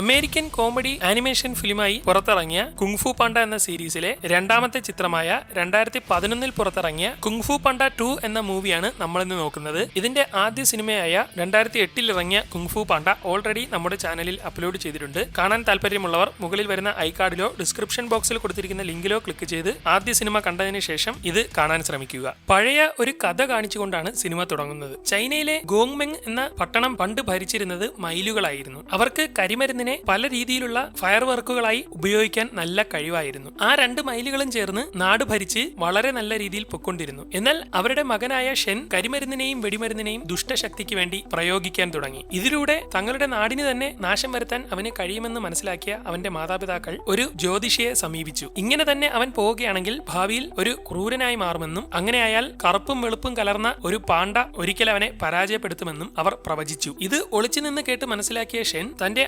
American comedy animation ഫിലിമായി പുറത്തിറങ്ങിയ kung fu പണ്ട എന്ന സീരീസിലെ രണ്ടാമത്തെ ചിത്രമായ രണ്ടായിരത്തി പതിനൊന്നിൽ പുറത്തിറങ്ങിയ കുങ്ഫു പണ്ട ടു എന്ന മൂവിയാണ് നമ്മൾ ഇന്ന് നോക്കുന്നത്. ഇതിന്റെ ആദ്യ സിനിമയായ രണ്ടായിരത്തി എട്ടിൽ ഇറങ്ങിയ കുങ്ഫു പാണ്ട ഓൾറെഡി നമ്മുടെ ചാനലിൽ അപ്ലോഡ് ചെയ്തിട്ടുണ്ട്. കാണാൻ താല്പര്യമുള്ളവർ മുകളിൽ വരുന്ന ഐ കാർഡിലോ ഡിസ്ക്രിപ്ഷൻ ബോക്സിൽ കൊടുത്തിരിക്കുന്ന ലിങ്കിലോ ക്ലിക്ക് ചെയ്ത് ആദ്യ സിനിമ കണ്ടതിന് ശേഷം ഇത് കാണാൻ ശ്രമിക്കുക. പഴയ ഒരു കഥ കാണിച്ചുകൊണ്ടാണ് സിനിമ തുടങ്ങുന്നത്. ചൈനയിലെ ഗോങ്മെങ് എന്ന പട്ടണം പണ്ട് ഭരിച്ചിരുന്നത് മൈലുകളായിരുന്നു അവർക്ക് കരിമരുന്നിനെ പല രീതിയിലുള്ള ഫയർ വർക്കുകളായി ഉപയോഗിക്കാൻ നല്ല കഴിവായിരുന്നു. ആ രണ്ട് മൈലുകളും ചേർന്ന് നാട് ഭരിച്ച് വളരെ നല്ല രീതിയിൽ പൊക്കൊണ്ടിരുന്നു എന്നാൽ അവരുടെ മകനായ ഷെൻ കരിമരുന്നിനെയും വെടിമരുന്നിനെയും ദുഷ്ടശക്തിക്ക് വേണ്ടി പ്രയോഗിക്കാൻ തുടങ്ങി. ഇതിലൂടെ തങ്ങളുടെ നാടിന് തന്നെ നാശം വരുത്താൻ അവന് കഴിയുമെന്ന് മനസ്സിലാക്കിയ അവന്റെ മാതാപിതാക്കൾ ഒരു ജ്യോതിഷിയെ സമീപിച്ചു. ഇങ്ങനെ തന്നെ അവൻ പോവുകയാണെങ്കിൽ ഭാവിയിൽ ഒരു ക്രൂരനായി മാറുമെന്നും അങ്ങനെയായാൽ കറുപ്പും വെളുപ്പും കലർന്ന ഒരു പാണ്ട ഒരിക്കൽ അവനെ പരാജയപ്പെടുത്തുമെന്നും അവർ പ്രവചിച്ചു. ഇത് ഒളിച്ചു നിന്ന് കേട്ട് മനസ്സിലാക്കിയ ഷെൻ തന്റെ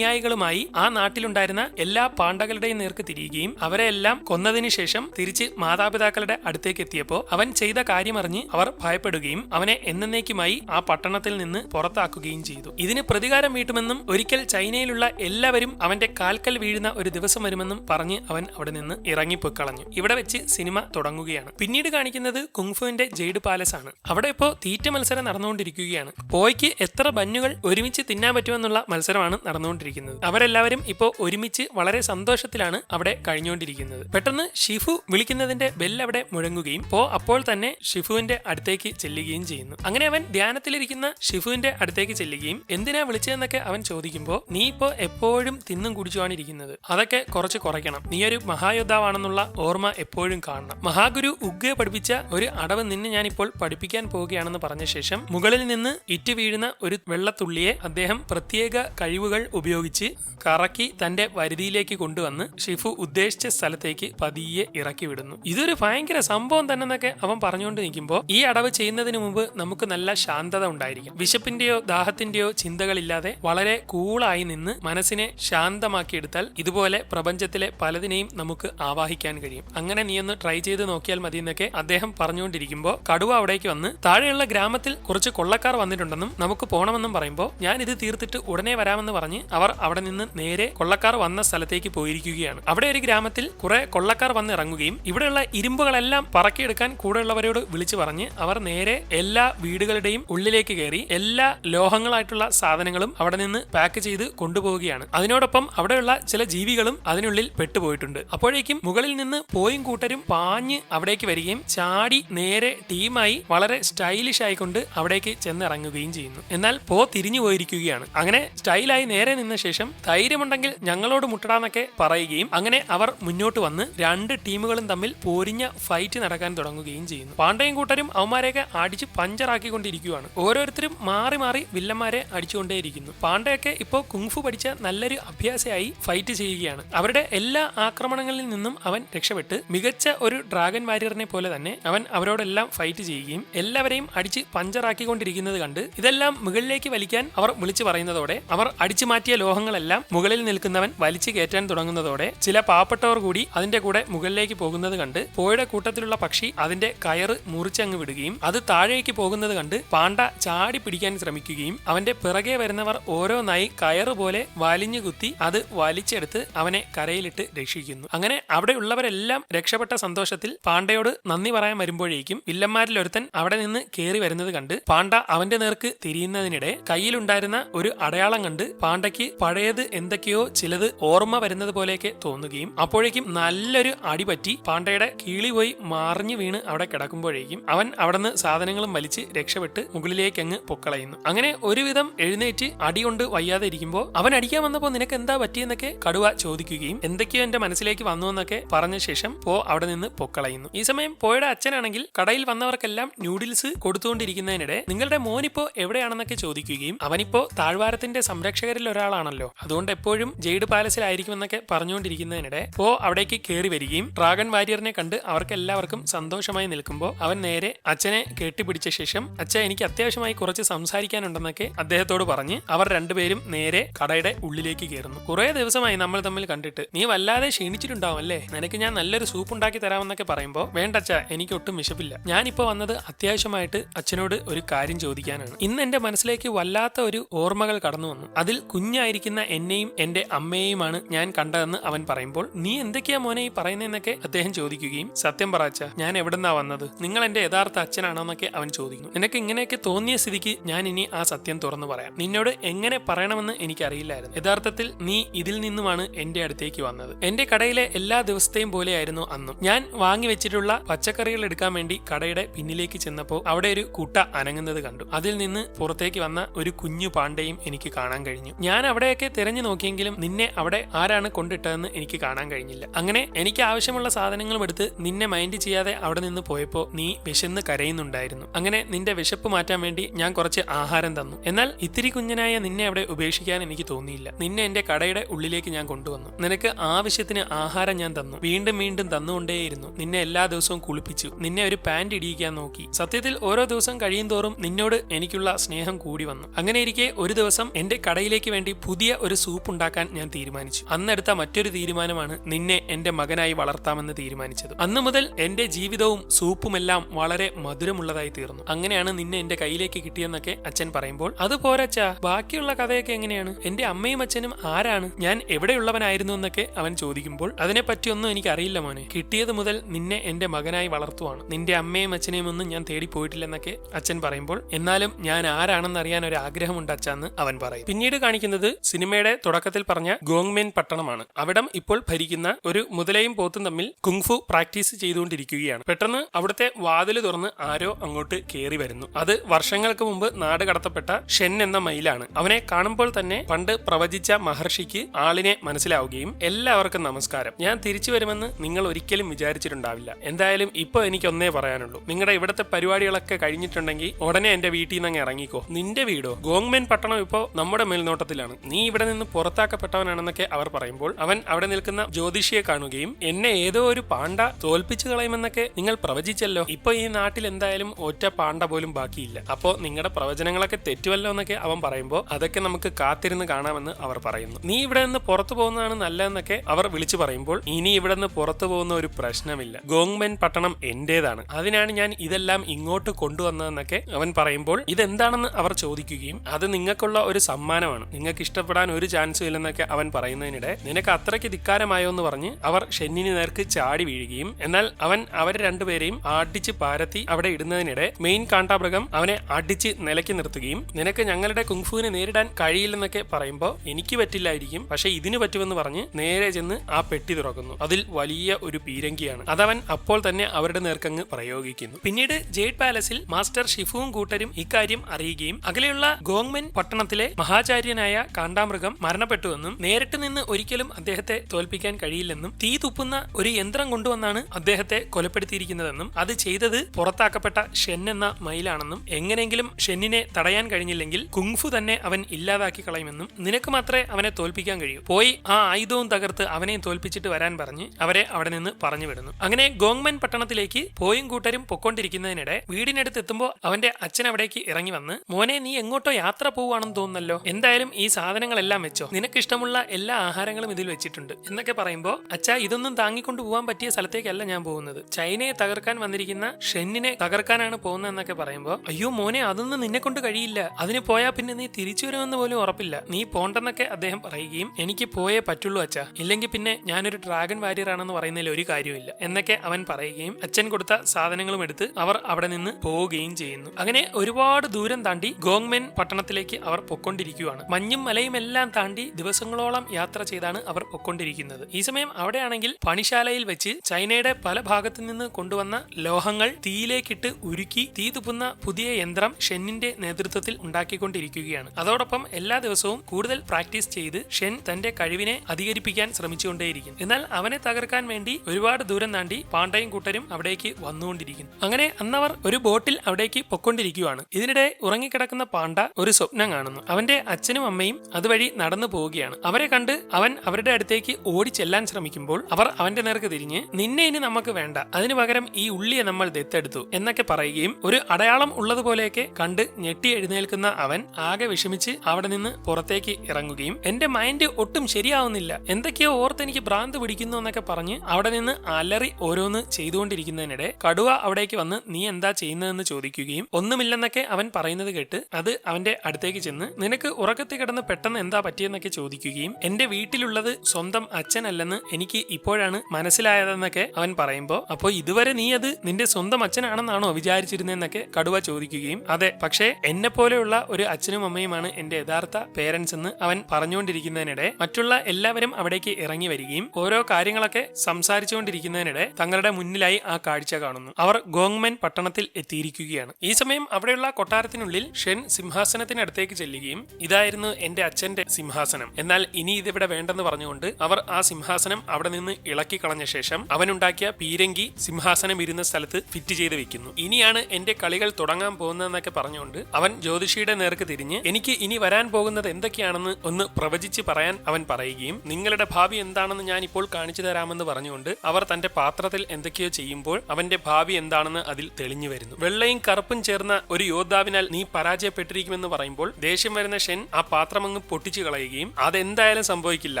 അനുയായികളുമായി ആ നാട്ടിലുണ്ടായിരുന്ന എല്ലാ പാണ്ഡകളുടെയും നേർക്ക് തിരിയുകയും അവരെ എല്ലാം കൊന്നതിനു ശേഷം തിരിച്ച് മാതാപിതാക്കളുടെ അടുത്തേക്ക് എത്തിയപ്പോൾ അവൻ ചെയ്ത കാര്യമറിഞ്ഞ് അവർ ഭയപ്പെടുകയും അവനെ എന്നേക്കുമായി ആ പട്ടണത്തിൽ നിന്ന് പുറത്താക്കുകയും ചെയ്തു. ഇതിന് പ്രതികാരം വീട്ടുമെന്നും ഒരിക്കൽ ചൈനയിലുള്ള എല്ലാവരും അവന്റെ കാൽക്കൽ വീഴുന്ന ഒരു ദിവസം വരുമെന്നും പറഞ്ഞ് അവൻ അവിടെ നിന്ന് ഇറങ്ങിപ്പോയിക്കളഞ്ഞു ഇവിടെ വെച്ച് സിനിമ തുടങ്ങുകയാണ്. പിന്നീട് കാണിക്കുന്നത് കുങ്ഫുവിന്റെ ജെയ്ഡ് പാലസ് ആണ്. അവിടെ ഇപ്പോൾ തീറ്റ മത്സരം നടന്നുകൊണ്ടിരിക്കുകയാണ്. പോയ്ക്ക് എത്ര ബന്നുകൾ ഒരുമിച്ച് തിന്നാൻ പറ്റുമെന്നുള്ള മത്സരമാണ് നടന്നുകൊണ്ടിരിക്കുന്നത്. അവരെല്ലാവരും ഇപ്പോൾ ഒരുമിച്ച് വളരെ സന്തോഷത്തിലാണ് അവിടെ കഴിഞ്ഞുകൊണ്ടിരിക്കുന്നത്. പെട്ടെന്ന് ഷിഫു വിളിക്കുന്നതിന്റെ ബെൽ അവിടെ മുഴങ്ങുകയും പോ അപ്പോൾ തന്നെ ഷിഫുവിന്റെ അടുത്തേക്ക് ചെല്ലുകയും ചെയ്യുന്നു. അങ്ങനെ അവൻ ധ്യാനത്തിലിരിക്കുന്ന ഷിഫുവിന്റെ അടുത്തേക്ക് ചെല്ലുകയും എന്തിനാ വിളിച്ചതെന്നൊക്കെ അവൻ ചോദിക്കുമ്പോൾ നീ ഇപ്പോൾ എപ്പോഴും തിന്നും കുടിച്ചുമാണ് ഇരിക്കുന്നത്. അതൊക്കെ കുറച്ച് കുറയ്ക്കണം. നീ ഒരു മഹായോദ്ധാവാണെന്നുള്ള ഓർമ്മ എപ്പോഴും കാണണം. മഹാഗുരു ഉഗ്ഗെ പഠിപ്പിച്ച ഒരു അടവ് നിന്നെ ഞാൻ ഇപ്പോൾ പഠിപ്പിക്കാൻ പോവുകയാണെന്ന് പറഞ്ഞ ശേഷം മുകളിൽ നിന്ന് ഇറ്റ് വീഴുന്ന ഒരു വെള്ളത്തുള്ളിയെ അദ്ദേഹം പ്രത്യേക കഴിവുകൾ ഉപയോഗിച്ച് കറക്കി തന്റെ വരുതിയിലേക്ക് കൊണ്ടുവന്ന് ഷിഫു ഉദ്ദേശിച്ച സ്ഥലത്തേക്ക് പതിയെ ഇറക്കി വിടുന്നു. ഇതൊരു ഭയങ്കര സംഭവം തന്നെ എന്നൊക്കെ അവൻ പറഞ്ഞുകൊണ്ട് നിൽക്കുമ്പോൾ ഈ അടവ് ചെയ്യുന്നതിന് മുമ്പ് നമുക്ക് നല്ല ശാന്തത ഉണ്ടായിരിക്കും. വിശപ്പിന്റെയോ ദാഹത്തിന്റെയോ ചിന്തകളില്ലാതെ വളരെ കൂളായി നിന്ന് മനസ്സിനെ ശാന്തമാക്കിയെടുത്താൽ ഇതുപോലെ പ്രപഞ്ചത്തിലെ പലതിനെയും നമുക്ക് ആവാഹിക്കാൻ കഴിയും. അങ്ങനെ നീ ഒന്ന് ട്രൈ ചെയ്ത് നോക്കിയാൽ മതി എന്നൊക്കെ അദ്ദേഹം പറഞ്ഞുകൊണ്ടിരിക്കുമ്പോൾ കടുവ അവിടേക്ക് വന്ന് താഴെയുള്ള ഗ്രാമത്തിൽ കുറച്ച് കൊള്ളക്കാർ വന്നിട്ടുണ്ടെന്നും നമുക്ക് പോകണമെന്നും പറയുമ്പോൾ ഞാൻ ഇത് തീർത്തിട്ട് ഉടനെ വരാമെന്ന് പറഞ്ഞ് അവർ അവിടെ നിന്ന് നേരെ കൊള്ളക്കാർ വന്ന സ്ഥലത്തേക്ക് പോയിരിക്കുകയാണ്. അവിടെ ഒരു ഗ്രാമത്തിൽ കുറെ കൊള്ളക്കാർ വന്ന് ഇറങ്ങുകയും ഇവിടെയുള്ള ഇരുമ്പുകളെല്ലാം പറക്കിയെടുക്കാൻ കൂടെയുള്ളവരോട് വിളിച്ചു പറഞ്ഞ് അവർ നേരെ എല്ലാ വീടുകളുടെയും ഉള്ളിലേക്ക് കയറി എല്ലാ ലോഹങ്ങളായിട്ടുള്ള സാധനങ്ങളും അവിടെ നിന്ന് പാക്ക് ചെയ്ത് കൊണ്ടുപോവുകയാണ്. അതിനോടൊപ്പം അവിടെയുള്ള ചില ജീവികളും അതിനുള്ളിൽ പെട്ടുപോയിട്ടുണ്ട്. അപ്പോഴേക്കും മുകളിൽ നിന്ന് പോയും കൂട്ടരും പാഞ്ഞ് അവിടേക്ക് വരികയും ചാടി നേരെ ടീമായി വളരെ സ്റ്റൈലിഷ് ആയിക്കൊണ്ട് അവിടേക്ക് ചെന്നിറങ്ങുകയും ചെയ്യുന്നു. എന്നാൽ പോ തിരിഞ്ഞു പോയിരിക്കുകയാണ്. അങ്ങനെ സ്റ്റൈലായി നേരെ നിന്ന ശേഷം ധൈര്യമുണ്ടെങ്കിൽ ഞങ്ങളോട് മുട്ടടാന്നൊക്കെ പറയുകയും അങ്ങനെ അവർ മുന്നോട്ട് വന്ന് രണ്ട് ടീമുകളും തമ്മിൽ പൊരിഞ്ഞ ഫൈറ്റ് നടക്കാൻ തുടങ്ങുകയും ചെയ്യുന്നു. പാണ്ഡയും കൂട്ടരും അവന്മാരെയൊക്കെ അടിച്ച് പഞ്ചറാക്കിക്കൊണ്ടിരിക്കുകയാണ്. ഓരോരുത്തരും മാറി മാറി വില്ലന്മാരെ അടിച്ചുകൊണ്ടേയിരിക്കുന്നു. പാണ്ഡയൊക്കെ ഇപ്പോൾ കുങ്ഫു പഠിച്ച നല്ലൊരു അഭ്യാസമായി ഫൈറ്റ് ചെയ്യുകയാണ്. അവരുടെ എല്ലാ ആക്രമണങ്ങളിൽ നിന്നും അവൻ രക്ഷപ്പെട്ട് മികച്ച ഒരു ഡ്രാഗൺ വാരിയറിനെ പോലെ തന്നെ അവൻ അവരോടെല്ലാം ഫൈറ്റ് ചെയ്യുകയും എല്ലാവരെയും അടിച്ച് പഞ്ചറാക്കിക്കൊണ്ടിരിക്കുന്നത് കണ്ട് ഇതെല്ലാം മുകളിലേക്ക് വലിക്കാൻ അവർ വിളിച്ചു പറയുന്നതോടെ അവർ അടിച്ചു മാറ്റിയ ലോഹങ്ങളെല്ലാം മുകളിൽ നിൽക്കുന്നവൻ വലിച്ചു കയറ്റാൻ തുടങ്ങുന്നതോടെ ചില പാവപ്പെട്ടവർ കൂടി അതിന്റെ കൂടെ മുകളിലേക്ക് പോകുന്നത് കണ്ട് പോയുടെ കൂട്ടത്തിലുള്ള പക്ഷി അതിന്റെ കയറ് മുറിച്ചങ്ങ് വിടുകയും അത് താഴേക്ക് പോകുന്നത് കണ്ട് പാണ്ട ചാടി പിടിക്കാൻ ശ്രമിക്കുകയും അവന്റെ പിറകെ വരുന്നവർ ഓരോന്നായി കയറ് പോലെ വലിഞ്ഞു കുത്തി അത് വലിച്ചെടുത്ത് അവനെ കരയിലിട്ട് രക്ഷിക്കുന്നു. അങ്ങനെ അവിടെയുള്ളവരെല്ലാം രക്ഷപ്പെട്ട സന്തോഷത്തിൽ പാണ്ഡയോട് നന്ദി പറയാൻ വരുമ്പോഴേക്കും വില്ലന്മാരിൽ ഒരുത്തൻ അവിടെ നിന്ന് കയറി വരുന്നത് കണ്ട് പാണ്ഡ അവന്റെ നേർക്ക് തിരിയുന്നതിനിടെ കയ്യിലുണ്ടായിരുന്ന ഒരു അടയാളം കണ്ട് പാണ്ഡയ്ക്ക് പഴയത് എന്തൊക്കെയോ ചിലത് ഓർമ്മ വരുന്നത് പോലെയൊക്കെ തോന്നുകയും അപ്പോഴേക്കും നല്ലൊരു അടി പറ്റി പാണ്ഡയുടെ കീളി പോയി മാറിഞ്ഞു വീണ് അവിടെ കിടക്കുമ്പോഴേക്കും അവൻ അവിടുന്ന് സാധനങ്ങളും വലിച്ച് രക്ഷപ്പെട്ട് മുകളിലേക്ക് അങ്ങ് പൊക്കളയുന്നു. അങ്ങനെ ഒരുവിധം എഴുന്നേറ്റ് അടി കൊണ്ട് വയ്യാതെ ഇരിക്കുമ്പോൾ അവൻ അടിക്കാൻ വന്നപ്പോൾ നിനക്ക് എന്താ പറ്റിയെന്നൊക്കെ കടുവ ചോദിക്കുകയും എന്തൊക്കെയോ എന്റെ മനസ്സിലേക്ക് വന്നു എന്നൊക്കെ പറഞ്ഞ ശേഷം പോ അവിടെ നിന്ന് പൊക്കളയുന്നു. ഈ സമയം പോയുടെ അച്ഛനാണെങ്കിൽ കടയിൽ വന്നവർക്കെല്ലാം ന്യൂഡിൽസ് കൊടുത്തുകൊണ്ടിരിക്കുന്നതിനിടെ നിങ്ങളുടെ മോനിപ്പോ എവിടെയാണെന്നൊക്കെ ചോദിക്കുകയും അവനിപ്പോ താഴ്വാരത്തിന്റെ സംരക്ഷകരിൽ ഒരാളാണല്ലോ. അതുകൊണ്ട് എപ്പോഴും ജെയ്ഡ് പാലസിലായിരിക്കും എന്നൊക്കെ പറഞ്ഞുകൊണ്ടിരിക്കുന്നതിനിടെ പോ അവിടേക്ക് കയറി വരികയും ഡ്രാഗൺ വാരിയറിനെ കണ്ട് അവർക്ക് എല്ലാവർക്കും സന്തോഷമായി നിൽക്കുമ്പോൾ അവൻ നേരെ അച്ഛനെ കെട്ടിപ്പിടിച്ച ശേഷം അച്ഛ എനിക്ക് അത്യാവശ്യമായി കുറച്ച് സംസാരിക്കാനുണ്ടെന്നൊക്കെ അദ്ദേഹത്തോട് പറഞ്ഞ് അവർ രണ്ടുപേരും നേരെ കടയുടെ ഉള്ളിലേക്ക് കയറുന്നു. കുറെ ദിവസമായി നമ്മൾ തമ്മിൽ കണ്ടിട്ട് നീ വല്ലാതെ ക്ഷീണിച്ചിട്ടുണ്ടാവും അല്ലേ? നിനക്ക് ഞാൻ നല്ലൊരു സൂപ്പ് ഉണ്ടാക്കി തരാമെന്നൊക്കെ പറയുമ്പോൾ വേണ്ടച്ച എനിക്ക് ഒട്ടും വിശപ്പില്ല. ഞാനിപ്പോ വന്നത് അത്യാവശ്യമായിട്ട് അച്ഛനോട് ഒരു കാര്യം ചോദിക്കാനാണ്. ഇന്ന് എന്റെ മനസ്സിലേക്ക് വല്ലാത്ത ഒരു ഓർമ്മകൾ കടന്നു വന്നു അതിൽ കുഞ്ഞായിരിക്കുന്ന ഇരിക്കുന്ന എന്നെയും എന്റെ അമ്മയെയുമാണ് ഞാൻ കണ്ടതെന്ന് അവൻ പറയുമ്പോൾ നീ എന്തൊക്കെയാ മോനെ ഈ പറയുന്നതെന്നൊക്കെ അദ്ദേഹം ചോദിക്കുകയും സത്യം പറച്ച ഞാൻ എവിടുന്നാ വന്നത്? നിങ്ങൾ എന്റെ യഥാർത്ഥ അച്ഛനാണോ എന്നൊക്കെ അവൻ ചോദിക്കുന്നു നിനക്ക് ഇങ്ങനെയൊക്കെ തോന്നിയ സ്ഥിതിക്ക് ഞാൻ ഇനി ആ സത്യം തുറന്നു പറയാം. നിന്നോട് എങ്ങനെ പറയണമെന്ന് എനിക്കറിയില്ലായിരുന്നു. യഥാർത്ഥത്തിൽ നീ ഇതിൽ നിന്നുമാണ് എന്റെ അടുത്തേക്ക് വന്നത്. എന്റെ കടയിലെ എല്ലാ ദിവസത്തെയും പോലെയായിരുന്നു അന്നും. ഞാൻ വാങ്ങി വെച്ചിട്ടുള്ള പച്ചക്കറികൾ എടുക്കാൻ വേണ്ടി കടയുടെ പിന്നിലേക്ക് ചെന്നപ്പോൾ അവിടെ ഒരു കുട്ട അനങ്ങുന്നത് കണ്ടു. അതിൽ നിന്ന് പുറത്തേക്ക് വന്ന ഒരു കുഞ്ഞു പാണ്ടയും എനിക്ക് കാണാൻ കഴിഞ്ഞു. ഞാൻ അവിടെയൊക്കെ തിരഞ്ഞു നോക്കിയെങ്കിലും നിന്നെ അവിടെ ആരാണ് കൊണ്ടിട്ടതെന്ന് എനിക്ക് കാണാൻ കഴിഞ്ഞില്ല. അങ്ങനെ എനിക്ക് ആവശ്യമുള്ള സാധനങ്ങളും എടുത്ത് നിന്നെ മൈൻഡ് ചെയ്യാതെ അവിടെ നിന്ന് പോയപ്പോൾ നീ വിശന്ന് കരയുന്നുണ്ടായിരുന്നു. അങ്ങനെ നിന്റെ വിശപ്പ് മാറ്റാൻ വേണ്ടി ഞാൻ കുറച്ച് ആഹാരം തന്നു. എന്നാൽ ഇത്തിരി കുഞ്ഞനായ നിന്നെ അവിടെ ഉപേക്ഷിക്കാൻ എനിക്ക് തോന്നിയില്ല. നിന്നെ എന്റെ കടയുടെ ഉള്ളിലേക്ക് ഞാൻ കൊണ്ടുവന്നു. നിനക്ക് ആവശ്യത്തിന് ആഹാരം ഞാൻ തന്നു. വീണ്ടും വീണ്ടും തന്നുകൊണ്ടേയിരുന്നു. നിന്നെ എല്ലാ ദിവസവും കുളിപ്പിച്ചു. നിന്നെ ഒരു പാന്റ് ഇടിയിക്കാൻ നോക്കി. സത്യത്തിൽ ഓരോ ദിവസം കഴിയും തോറും നിന്നോട് എനിക്കുള്ള സ്നേഹം കൂടി വന്നു. അങ്ങനെ ഇരിക്കെ ഒരു ദിവസം എന്റെ കടയിലേക്ക് വേണ്ടി പുതിയ ഒരു സൂപ്പ് ഉണ്ടാക്കാൻ ഞാൻ തീരുമാനിച്ചു. അന്നെടുത്ത മറ്റൊരു തീരുമാനമാണ് നിന്നെ എന്റെ മകനായി വളർത്താമെന്ന് തീരുമാനിച്ചത്. അന്നു മുതൽ എന്റെ ജീവിതവും സൂപ്പുമെല്ലാം വളരെ മധുരമുള്ളതായി തീർന്നു. അങ്ങനെയാണ് നിന്നെ എന്റെ കയ്യിലേക്ക് കിട്ടിയെന്നൊക്കെ അച്ഛൻ പറയുമ്പോൾ അത് പോരച്ചാ ബാക്കിയുള്ള കഥയൊക്കെ എങ്ങനെയാണ്? എന്റെ അമ്മയും അച്ഛനും ആരാണ്? ഞാൻ എവിടെയുള്ളവനായിരുന്നു എന്നൊക്കെ അവൻ ചോദിക്കുമ്പോൾ അതിനെപ്പറ്റിയൊന്നും എനിക്ക് അറിയില്ല മോനെ. കിട്ടിയത് മുതൽ നിന്നെ എന്റെ മകനായി വളർത്തുവാണ്. നിന്റെ അമ്മയും അച്ഛനെയും ഒന്നും ഞാൻ തേടി പോയിട്ടില്ലെന്നൊക്കെ അച്ഛൻ പറയുമ്പോൾ എന്നാലും ഞാൻ ആരാണെന്ന് അറിയാൻ ഒരു ആഗ്രഹമുണ്ട് അച്ഛന്ന് അവൻ പറയും. പിന്നീട് കാണിക്കുന്നത് സിനിമയുടെ തുടക്കത്തിൽ പറഞ്ഞ ഗോങ്മെൻ പട്ടണമാണ്. അവിടം ഇപ്പോൾ ഭരിക്കുന്ന ഒരു മുതലയും പോത്തും തമ്മിൽ കുങ്ഫു പ്രാക്ടീസ് ചെയ്തുകൊണ്ടിരിക്കുകയാണ്. പെട്ടെന്ന് അവിടുത്തെ വാതിൽ തുറന്ന് ആരോ അങ്ങോട്ട് കയറി വരുന്നു. അത് വർഷങ്ങൾക്ക് മുമ്പ് നാട് കടത്തപ്പെട്ട ഷെൻ എന്ന മയിലാണ്. അവനെ കാണുമ്പോൾ തന്നെ പണ്ട് പ്രവചിച്ച മഹർഷിക്ക് ആളിനെ മനസ്സിലാവുകയും എല്ലാവർക്കും നമസ്കാരം. ഞാൻ തിരിച്ചു വരുമെന്ന് നിങ്ങൾ ഒരിക്കലും വിചാരിച്ചിട്ടുണ്ടാവില്ല. എന്തായാലും ഇപ്പൊ എനിക്ക് ഒന്നേ പറയാനുള്ളൂ. നിങ്ങളുടെ ഇവിടുത്തെ പരിപാടികളൊക്കെ കഴിഞ്ഞിട്ടുണ്ടെങ്കിൽ ഉടനെ എന്റെ വീട്ടിൽ നിന്ന് അങ്ങ് ഇറങ്ങിക്കോ. നിന്റെ വീടോ? ഗോങ്മെൻ പട്ടണം ഇപ്പോ നമ്മുടെ മേൽനോട്ടത്തിലാണ്. നീ ഇവിടെ നിന്ന് പുറത്താക്കപ്പെട്ടവനാണെന്നൊക്കെ അവർ പറയുമ്പോൾ അവൻ അവിടെ നിൽക്കുന്ന ജ്യോതിഷിയെ കാണുകയും എന്നെ ഏതോ ഒരു പാണ്ട തോൽപ്പിച്ചു കളയുമെന്നൊക്കെ നിങ്ങൾ പ്രവചിച്ചല്ലോ. ഇപ്പൊ ഈ നാട്ടിൽ എന്തായാലും ഒറ്റ പാണ്ട പോലും ബാക്കിയില്ല. അപ്പോ നിങ്ങളുടെ പ്രവചനങ്ങളൊക്കെ തെറ്റുമല്ലോ എന്നൊക്കെ അവൻ പറയുമ്പോൾ അതൊക്കെ നമുക്ക് കാത്തിരുന്ന് കാണാമെന്ന് അവർ പറയുന്നു. നീ ഇവിടെ നിന്ന് പുറത്തു പോകുന്നതാണ് നല്ലതെന്നൊക്കെ അവർ വിളിച്ചു പറയുമ്പോൾ ഇനി ഇവിടെ നിന്ന് പുറത്തു പോകുന്ന ഒരു പ്രശ്നമില്ല. ഗോങ്മെൻ പട്ടണം എന്റേതാണ്. അതിനാണ് ഞാൻ ഇതെല്ലാം ഇങ്ങോട്ട് കൊണ്ടുവന്നതെന്നൊക്കെ അവൻ പറയുമ്പോൾ ഇതെന്താണെന്ന് അവർ ചോദിക്കുകയും അത് നിങ്ങൾക്കുള്ള ഒരു സമ്മാനമാണ്. നിങ്ങൾക്ക് ഇഷ്ടപ്പെടാൻ ഒരു ചാൻസും ഇല്ലെന്നൊക്കെ അവൻ പറയുന്നതിനിടെ നിനക്ക് അത്രയ്ക്ക് ധിക്കാരമായോ? എന്ന് പറഞ്ഞ് അവർ ഷെന്നിന് നേർക്ക് ചാടി വീഴുകയും എന്നാൽ അവൻ അവരെ രണ്ടുപേരെയും ആടിച്ച് പാരത്തി അവിടെ ഇടുന്നതിനിടെ മെയിൻ കാണ്ടാമൃഗം അവനെ അടിച്ച് നിലയ്ക്ക് നിർത്തുകയും നിനക്ക് ഞങ്ങളുടെ കുങ്ഫുവിനെ നേരിടാൻ കഴിയില്ലെന്നൊക്കെ പറയുമ്പോൾ എനിക്ക് പറ്റില്ലായിരിക്കും പക്ഷെ ഇതിന് പറ്റുമെന്ന് പറഞ്ഞ് നേരെ ചെന്ന് ആ പെട്ടി തുറക്കുന്നു. അതിൽ വലിയ ഒരു പീരങ്കിയാണ്. അതവൻ അപ്പോൾ തന്നെ അവരുടെ നേർക്കങ്ങ് പ്രയോഗിക്കുന്നു. പിന്നീട് ജേഡ് പാലസിൽ മാസ്റ്റർ ഷിഫുവും കൂട്ടരും ഇക്കാര്യം അറിയുകയും അകലെയുള്ള ഗോങ്മെൻ പട്ടണത്തിലെ മഹാചാര്യനായ കാണ്ടാമൃഗം മരണപ്പെട്ടുവെന്നും നേരിട്ട് നിന്ന് ഒരിക്കലും അദ്ദേഹത്തെ തോൽപ്പിക്കാൻ കഴിയില്ലെന്നും തീ തുപ്പുന്ന ഒരു യന്ത്രം കൊണ്ടുവന്നാണ് അദ്ദേഹത്തെ കൊലപ്പെടുത്തിയിരിക്കുന്നതെന്നും അത് ചെയ്തത് പുറത്താക്കപ്പെട്ട ഷെൻ എന്ന മയിലാണെന്നും എങ്ങനെയെങ്കിലും ഷെന്നിനെ തടയാൻ കഴിഞ്ഞില്ലെങ്കിൽ കുങ്ഫു തന്നെ അവൻ ഇല്ലാതാക്കി കളയുമെന്നും നിനക്ക് മാത്രമേ അവനെ തോൽപ്പിക്കാൻ കഴിയൂ. പോയി ആ ആയുധവും തകർത്ത് അവനെയും തോൽപ്പിച്ചിട്ട് വരാൻ പറഞ്ഞ് അവരെ അവിടെ നിന്ന് പറഞ്ഞു വിടുന്നു അങ്ങനെ ഗോങ്മൻ പട്ടണത്തിലേക്ക് പോയും കൂട്ടരും പൊക്കൊണ്ടിരിക്കുന്നതിനിടെ വീടിനടുത്ത് എത്തുമ്പോൾ അവന്റെ അച്ഛൻ അവിടേക്ക് ഇറങ്ങി വന്ന് മോനെ നീ എങ്ങോട്ടോ യാത്ര പോവുകയാണെന്ന് തോന്നുന്നല്ലോ. എന്തായാലും ഈ സാധനങ്ങളെല്ലാം വെച്ചോ? നിനക്ക് ഇഷ്ടമുള്ള എല്ലാ ആഹാരങ്ങളും ഇതിൽ വെച്ചിട്ടുണ്ട്. എന്നൊക്കെ പറയുമ്പോൾ അച്ഛാ ഇതൊന്നും താങ്ങിക്കൊണ്ട് പോകാൻ പറ്റിയ സ്ഥലത്തേക്കല്ല ഞാൻ പോകുന്നത്. ചൈനയെ തകർക്കാൻ വന്നിരിക്കുന്ന ഷെന്നിനെ തകർക്കാനാണ് പോകുന്നതെന്നൊക്കെ പറയുമ്പോൾ അയ്യോ മോനെ അതൊന്നും നിന്നെ കൊണ്ട് കഴിയില്ല. അതിന് പോയാൽ പിന്നെ നീ തിരിച്ചു വരുമെന്ന് പോലും ഉറപ്പില്ല. നീ പോണ്ടെന്നൊക്കെ അദ്ദേഹം പറയുകയും എനിക്ക് പോയേ പറ്റുള്ളൂ അച്ഛാ. ഇല്ലെങ്കിൽ പിന്നെ ഞാനൊരു ഡ്രാഗൺ വാരിയർ ആണെന്ന് പറയുന്നതിൽ ഒരു കാര്യമില്ല എന്നൊക്കെ അവൻ പറയുകയും അച്ഛൻ കൊടുത്ത സാധനങ്ങളും എടുത്ത് അവർ അവിടെ നിന്ന് പോവുകയും ചെയ്യുന്നു. അങ്ങനെ ഒരുപാട് ദൂരം താണ്ടി ഗോങ്മെൻ പട്ടണത്തിലേക്ക് അവർ പൊക്കൊണ്ടിരിക്കുകയാണ് മഞ്ഞും മലയും എല്ലാം താണ്ടി ദിവസങ്ങളോളം യാത്ര ചെയ്താണ് അവർ പൊക്കൊണ്ടിരിക്കുന്നത്. ഈ സമയം അവിടെയാണെങ്കിൽ പണിശാലയിൽ വെച്ച് ചൈനയുടെ പല ഭാഗത്തു നിന്ന് കൊണ്ടുവന്ന ലോഹങ്ങൾ തീയിലേക്കിട്ട് ഉരുക്കി തീ തുപ്പുന്ന പുതിയ യന്ത്രം ഷെന്നിന്റെ നേതൃത്വത്തിൽ ഉണ്ടാക്കിക്കൊണ്ടിരിക്കുകയാണ്. അതോടൊപ്പം എല്ലാ ദിവസവും കൂടുതൽ പ്രാക്ടീസ് ചെയ്ത് ഷെൻ തന്റെ കഴിവിനെ അധികരിപ്പിക്കാൻ ശ്രമിച്ചുകൊണ്ടേയിരിക്കും. എന്നാൽ അവനെ തകർക്കാൻ വേണ്ടി ഒരുപാട് ദൂരം താണ്ടി പാണ്ഡയും കൂട്ടരും അവിടേക്ക് വന്നുകൊണ്ടിരിക്കുന്നു. അങ്ങനെ അന്നവർ ഒരു ബോട്ടിൽ അവിടേക്ക് പൊക്കൊണ്ടിരിക്കുകയാണ് ഇതിനിടെ ഉറങ്ങിക്കിടക്കുന്ന പാണ്ഡ ഒരു സ്വപ്നം കാണുന്നു. അവന്റെ അച്ഛനും അമ്മയും അതുവഴി നടന്നു പോവുകയാണ്. അവരെ കണ്ട് അവൻ അവരുടെ അടുത്തേക്ക് ഓടി ചെല്ലാൻ ശ്രമിക്കുമ്പോൾ അവർ അവന്റെ നേർക്ക് തിരിഞ്ഞ് നിന്നെ ഇനി നമുക്ക് വേണ്ട. അതിനു പകരം ഈ ഉള്ളിയെ നമ്മൾ ദത്തെടുത്തു എന്നൊക്കെ പറയുകയും ഒരു അടയാളം ഉള്ളതുപോലെയൊക്കെ കണ്ട് ഞെട്ടി എഴുന്നേൽക്കുന്ന അവൻ ആകെ വിഷമിച്ച് അവിടെ നിന്ന് പുറത്തേക്ക് ഇറങ്ങുകയും എന്റെ മൈൻഡ് ഒട്ടും ശരിയാവുന്നില്ല. എന്തൊക്കെയോ ഓർത്ത് എനിക്ക് ഭ്രാന്ത് പിടിക്കുന്നു എന്നൊക്കെ പറഞ്ഞ് അവിടെ നിന്ന് അലറി ഓരോന്ന് ചെയ്തുകൊണ്ടിരിക്കുന്നതിനിടെ കടുവ അവിടേക്ക് വന്ന് നീ എന്താ ചെയ്യുന്നതെന്ന് ചോദിക്കുകയും ഒന്നുമില്ലെന്നൊക്കെ അവൻ പറയുന്നത് കേട്ട് അത് അവന്റെ അടുത്തേക്ക് ചെന്ന് നിനക്ക് ഉറക്കത്തിൽ കിടന്ന് പെട്ടെന്ന് എന്താ പറ്റിയെന്നൊക്കെ ചോദിക്കുകയും എന്റെ വീട്ടിലുള്ളത് സ്വന്തം അച്ഛനല്ലെന്ന് എനിക്ക് ഇപ്പോഴാണ് മനസ്സിലായതെന്നൊക്കെ അവൻ പറയുമ്പോൾ അപ്പോൾ ഇതുവരെ നീ അത് നിന്റെ സ്വന്തം അച്ഛനാണെന്നാണോ വിചാരിച്ചിരുന്നതെന്നൊക്കെ കടുവ ചോദിക്കുകയും അതെ പക്ഷേ എന്നെ പോലെയുള്ള ഒരു അച്ഛനും അമ്മയുമാണ് എന്റെ യഥാർത്ഥ പേരൻസ് എന്ന് അവൻ പറഞ്ഞുകൊണ്ടിരിക്കുന്നതിനിടെ മറ്റുള്ള എല്ലാവരും അവിടേക്ക് ഇറങ്ങി വരികയും ഓരോ കാര്യങ്ങളൊക്കെ സംസാരിച്ചുകൊണ്ടിരിക്കുന്നതിനിടെ തങ്ങളുടെ മുന്നിലായി ആ കാഴ്ച കാണുന്നു. അവർ ഗോങ്മെൻ പട്ടണത്തിൽ എത്തിയിരിക്കുകയാണ്. ഈ സമയം അവിടെയുള്ള കൊട്ടാരത്തിനുള്ളിൽ ഷെൻ സിംഹാസനത്തിനടുത്തേക്ക് ചെല്ലുകയും ഇതായിരുന്നു എന്റെ അച്ഛന്റെ സിംഹാസനം. എന്നാൽ ഇനി ഇതിവിടെ വേണ്ടെന്ന് പറഞ്ഞുകൊണ്ട് അവർ ആ സിംഹാസനം അവിടെ നിന്ന് ഇളക്കി കളഞ്ഞ ശേഷം അവനുണ്ടാക്കിയ പീരങ്കി സിംഹാസനം ഇരുന്ന സ്ഥലത്ത് ഫിറ്റ് ചെയ്ത് വെക്കുന്നു. ഇനിയാണ് എന്റെ കളികൾ തുടങ്ങാൻ പോകുന്നതെന്നൊക്കെ പറഞ്ഞുകൊണ്ട് അവൻ ജ്യോതിഷിയുടെ നേർക്ക് തിരിഞ്ഞ് എനിക്ക് ഇനി വരാൻ പോകുന്നത് എന്തൊക്കെയാണെന്ന് ഒന്ന് പ്രവചിച്ച് പറയാൻ അവൻ പറയുകയും നിങ്ങളുടെ ഭാവി എന്താണെന്ന് ഞാൻ ഇപ്പോൾ കാണിച്ചു തരാമെന്ന് പറഞ്ഞുകൊണ്ട് അവർ തന്റെ പാത്രത്തിൽ എന്തൊക്കെയോ ചെയ്യുമ്പോൾ അവന്റെ ഭാവി എന്താണെന്ന് അതിൽ തെളിഞ്ഞു വരുന്നു. വെള്ളയും കറുപ്പും ചേർന്ന ഒരു യോദ്ധാവിനാൽ നീ പരാജയപ്പെട്ടിരിക്കുമെന്ന് പറയുമ്പോൾ ദേഷ്യം വരുന്ന ഷെൻ ആ പാത്രം അങ്ങ് പൊട്ടിച്ചു കളയുകയും അതെന്തായാലും സംഭവിക്കില്ല.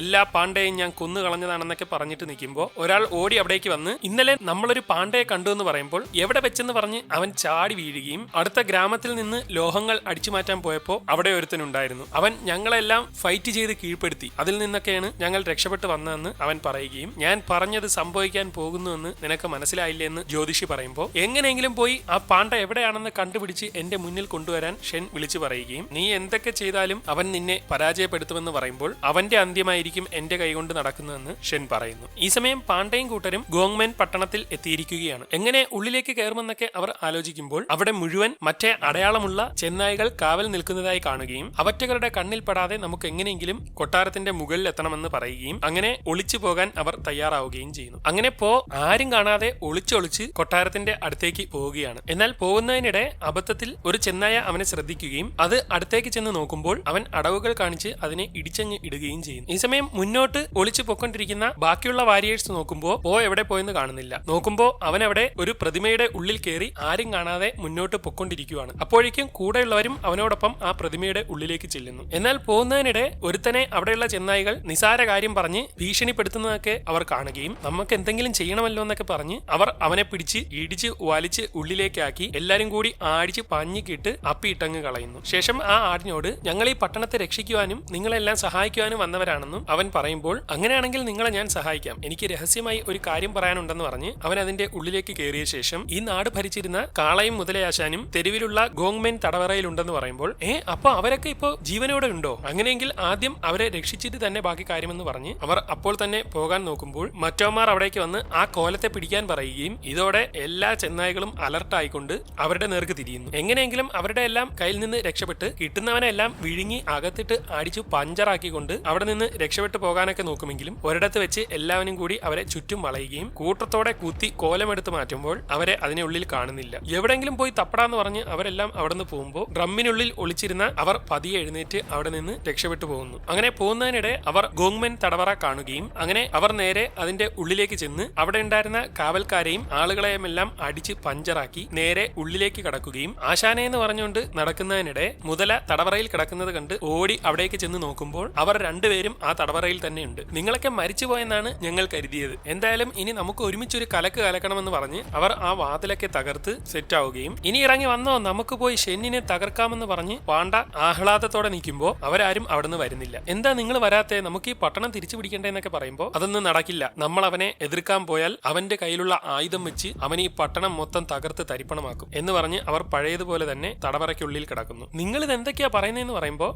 എല്ലാ പാണ്ഡയും ഞാൻ കൊന്നു കളഞ്ഞതാണെന്നൊക്കെ പറഞ്ഞിട്ട് നിൽക്കുമ്പോൾ ഒരാൾ ഓടി അവിടേക്ക് വന്ന് ഇന്നലെ നമ്മളൊരു പാണ്ഡയെ കണ്ടു എന്ന് പറയുമ്പോൾ എവിടെ വെച്ചെന്ന് പറഞ്ഞ് അവൻ ചാടി വീഴുകയും അടുത്ത ഗ്രാമത്തിൽ നിന്ന് ലോഹങ്ങൾ അടിച്ചു മാറ്റാൻ പോയപ്പോൾ അവിടെ ഒരുത്തനുണ്ടായിരുന്നു. അവൻ ഞങ്ങളെല്ലാം ഫൈറ്റ് ചെയ്ത് കീഴ്പ്പെടുത്തി. അതിൽ നിന്നൊക്കെയാണ് ഞങ്ങൾ രക്ഷപ്പെട്ടു വന്നതെന്ന് അവൻ പറയുകയും ഞാൻ പറഞ്ഞത് സംഭവിക്കാൻ പോകുന്നുവെന്ന് നിനക്ക് മനസ്സിലായില്ലെന്ന് ജ്യോതിഷി പറയുമ്പോൾ എങ്ങനെയെങ്കിലും പോയി ആ പാണ്ഡ എവിടെയാണെന്ന് കണ്ടുപിടിച്ച് എന്റെ മുന്നിൽ കൊണ്ടുവരാൻ ഷെൻ വിളിച്ചു പറയുകയും നീ എന്തൊക്കെ ചെയ്താലും അവൻ നിന്നെ പരാജയപ്പെടുത്തുമെന്ന് പറയുമ്പോൾ അവന്റെ അന്ത്യമായിരിക്കും എന്റെ കൈകൊണ്ട് നടക്കുന്നതെന്ന് ഷെൻ പറയുന്നു. ഈ സമയം പാണ്ഡയും കൂട്ടരും ഗോങ്മെൻ പട്ടണത്തിൽ എത്തിയിരിക്കുകയാണ്. എങ്ങനെ ഉള്ളിലേക്ക് കയറുമെന്നൊക്കെ അവർ ആലോചിക്കുമ്പോൾ അവിടെ മുഴുവൻ മറ്റേ അടയാളമുള്ള ചെന്നായികൾ കാവൽ നിൽക്കുന്നതായി കാണുകയും അവറ്റകളുടെ കണ്ണിൽപ്പെടാതെ നമുക്ക് എങ്ങനെയെങ്കിലും കൊട്ടാരത്തിന്റെ മുകളിൽ എത്തണമെന്ന് പറയുകയും അങ്ങനെ ഒളിച്ചു പോകാൻ അവർ തയ്യാറാവുകയും ചെയ്യുന്നു. അങ്ങനെ പോ ആരും കാണാതെ ഒളിച്ചൊളിച്ച് കൊട്ടാരത്തിന്റെ അടുത്തേക്ക് പോവുകയാണ്. എന്നാൽ പോകുന്നതിനിടെ അബദ്ധത്തിൽ ഒരു ചെന്നായ അവനെ ശ്രദ്ധിക്കുകയും അത് അടുത്തേക്ക് ചെന്ന് നോക്കുമ്പോൾ അവൻ അടവുകൾ കാണിച്ച് അതിനെ ഇടിച്ചങ്ങ് ഇടുകയും ചെയ്യുന്നു. ഈ സമയം മുന്നോട്ട് ഒളിച്ചു പൊക്കൊണ്ടിരിക്കുന്ന ബാക്കിയുള്ള വാരിയേഴ്സ് നോക്കുമ്പോൾ ഓ എവിടെ പോയെന്ന് കാണുന്നില്ല. നോക്കുമ്പോൾ അവൻ അവിടെ ഒരു പ്രതിമയുടെ ഉള്ളിൽ കയറി ആരും കാണാതെ മുന്നോട്ട് പൊക്കൊണ്ടിരിക്കുകയാണ് അപ്പോഴേക്കും കൂടെയുള്ളവരും അവനോടൊപ്പം ആ പ്രതിമയുടെ ഉള്ളിലേക്ക് ചെല്ലുന്നു. എന്നാൽ പോകുന്നതിനിടെ ഒരുത്തനെ അവിടെയുള്ള ചെന്നായികൾ നിസാര കാര്യം പറഞ്ഞ് ഭീഷണിപ്പെടുത്തുന്നതൊക്കെ അവർ കാണുകയും നമുക്ക് എന്തെങ്കിലും ചെയ്യണമല്ലോ എന്നൊക്കെ പറഞ്ഞ് അവർ അവനെ പിടിച്ച് ഇടിച്ച് വലിച്ച് ഉള്ളിലേക്കാക്കി എല്ലാരും കൂടി ആടിച്ച് പഞ്ഞിക്കിട്ട് അപ്പിയിട്ടങ്ങ് കളയുന്നു. ശേഷം ആ ആടിനോട് ഞങ്ങൾ ഈ പട്ടണത്തെ രക്ഷിക്കുവാനും നിങ്ങളെല്ലാം സഹായിക്കുവാനും വന്നവരാണെന്നും അവൻ പറയുമ്പോൾ അങ്ങനെയാണെങ്കിൽ നിങ്ങളെ ഞാൻ സഹായിക്കാം. എനിക്ക് രഹസ്യമായി ഒരു കാര്യം പറയാനുണ്ടെന്ന് പറഞ്ഞ് അവൻ അതിന്റെ ഉള്ളിലേക്ക് കയറിയ ശേഷം ഈ നാട് ഭരിച്ചിരുന്ന കാളയും മുതലയാശാനും തെരുവിലുള്ള ഗോങ്മെൻ തടവറയിലുണ്ടെന്ന് പറയുമ്പോൾ ഏ അപ്പൊ അവരൊക്കെ ഇപ്പോ ജീവനോടെ ഉണ്ടോ? അങ്ങനെയെങ്കിൽ ആദ്യം അവരെ രക്ഷിച്ചിട്ട് തന്നെ ബാക്കി കാര്യമെന്ന് പറഞ്ഞ് അവർ അപ്പോൾ തന്നെ പോകാൻ നോക്കുമ്പോൾ മറ്റോമാർ അവിടേക്ക് വന്ന് ആ കോലത്തെ പിടിക്കാൻ പറയുകയും ഇതോടെ എല്ലാ ചെന്നായികളും അലർട്ടായിക്കൊണ്ട് അവരുടെ നേർക്ക് തിരിയുന്നു. എങ്ങനെയെങ്കിലും അവരുടെ എല്ലാം കയ്യിൽ നിന്ന് രക്ഷപ്പെട്ട് കിട്ടുന്നവനെല്ലാം വിഴുങ്ങി അകത്തിട്ട് അടിച്ചു പഞ്ചറാക്കിക്കൊണ്ട് അവിടെ നിന്ന് രക്ഷപ്പെട്ടു പോകാനൊക്കെ നോക്കുമെങ്കിലും ഒരിടത്ത് വെച്ച് എല്ലാവരും കൂടി അവരെ ചുറ്റും വളയുകയും കൂട്ടത്തോടെ കുത്തി കോലമെടുത്ത് മാറ്റുമ്പോൾ അവരെ അതിനെ ഉള്ളിൽ കാണുന്നില്ല. എവിടെങ്കിലും പോയി തപ്പടാന്ന് പറഞ്ഞ് അവരെല്ലാം അവിടെ നിന്ന് പോകുമ്പോൾ ഡ്രമ്മിനുള്ളിൽ ഒളിച്ചിരുന്ന അവർ പതിയെ എഴുന്നേറ്റ് അവിടെ നിന്ന് രക്ഷപ്പെട്ടു പോകുന്നു. അങ്ങനെ പോകുന്നതിനിടെ അവർ ഗോങ്മെൻ തടവറ കാണുകയും അങ്ങനെ അവർ നേരെ അതിന്റെ ഉള്ളിലേക്ക് ചെന്ന് അവിടെ ഉണ്ടായിരുന്ന കാവൽക്കാരെയും ആളുകളെയും എല്ലാം അടിച്ച് പഞ്ചറാക്കി നേരെ ഉള്ളിലേക്ക് കടക്കുകയും ആശാനെ എന്ന് പറഞ്ഞുകൊണ്ട് നടക്കുന്നതിനിടെ മുതല തടവറയിൽ കിടക്കുന്നത് കണ്ട് ഓടി അവിടേക്ക് ചെന്ന് നോക്കുമ്പോൾ അവർ രണ്ടുപേരും ആ തടവറയിൽ തന്നെയുണ്ട്. നിങ്ങളൊക്കെ മരിച്ചുപോയെന്നാണ് ഞങ്ങൾ കരുതിയത്. എന്തായാലും ഇനി നമുക്ക് ഒരുമിച്ചൊരു കലക്ക് കലക്കണമെന്ന് പറഞ്ഞ് അവർ ആ വാതിലൊക്കെ തകർത്ത് സെറ്റ് ആവുകയും ഇനി ഇറങ്ങി വന്നോ നമുക്ക് പോയി ഷെന്നിനെ തകർക്കാമെന്ന് പറഞ്ഞ് വാണ്ട ആഹ്ലാദത്തോടെ നിൽക്കുമ്പോൾ അവരാരും അവിടുന്ന് വരുന്നില്ല. എന്താ നിങ്ങൾ വരാത്തെ? നമുക്ക് ഈ പട്ടണം തിരിച്ചു പിടിക്കണ്ടേ എന്നൊക്കെ പറയുമ്പോൾ അതൊന്നും നടക്കില്ല. നമ്മൾ അവനെ എതിർക്കാൻ പോയാൽ അവന്റെ കയ്യിലുള്ള ആയുധം വെച്ച് അവൻ ഈ പട്ടണം മൊത്തം തകർത്ത് തരിപ്പണമാക്കും എന്ന് പറഞ്ഞ് അവർ പഴയതുപോലെ തന്നെ തടവറയ്ക്കുള്ളിൽ കിടക്കുന്നു. നിങ്ങൾ ഇത് എന്തൊക്കെയാ പറയുന്നതെന്ന് പറയുമ്പോൾ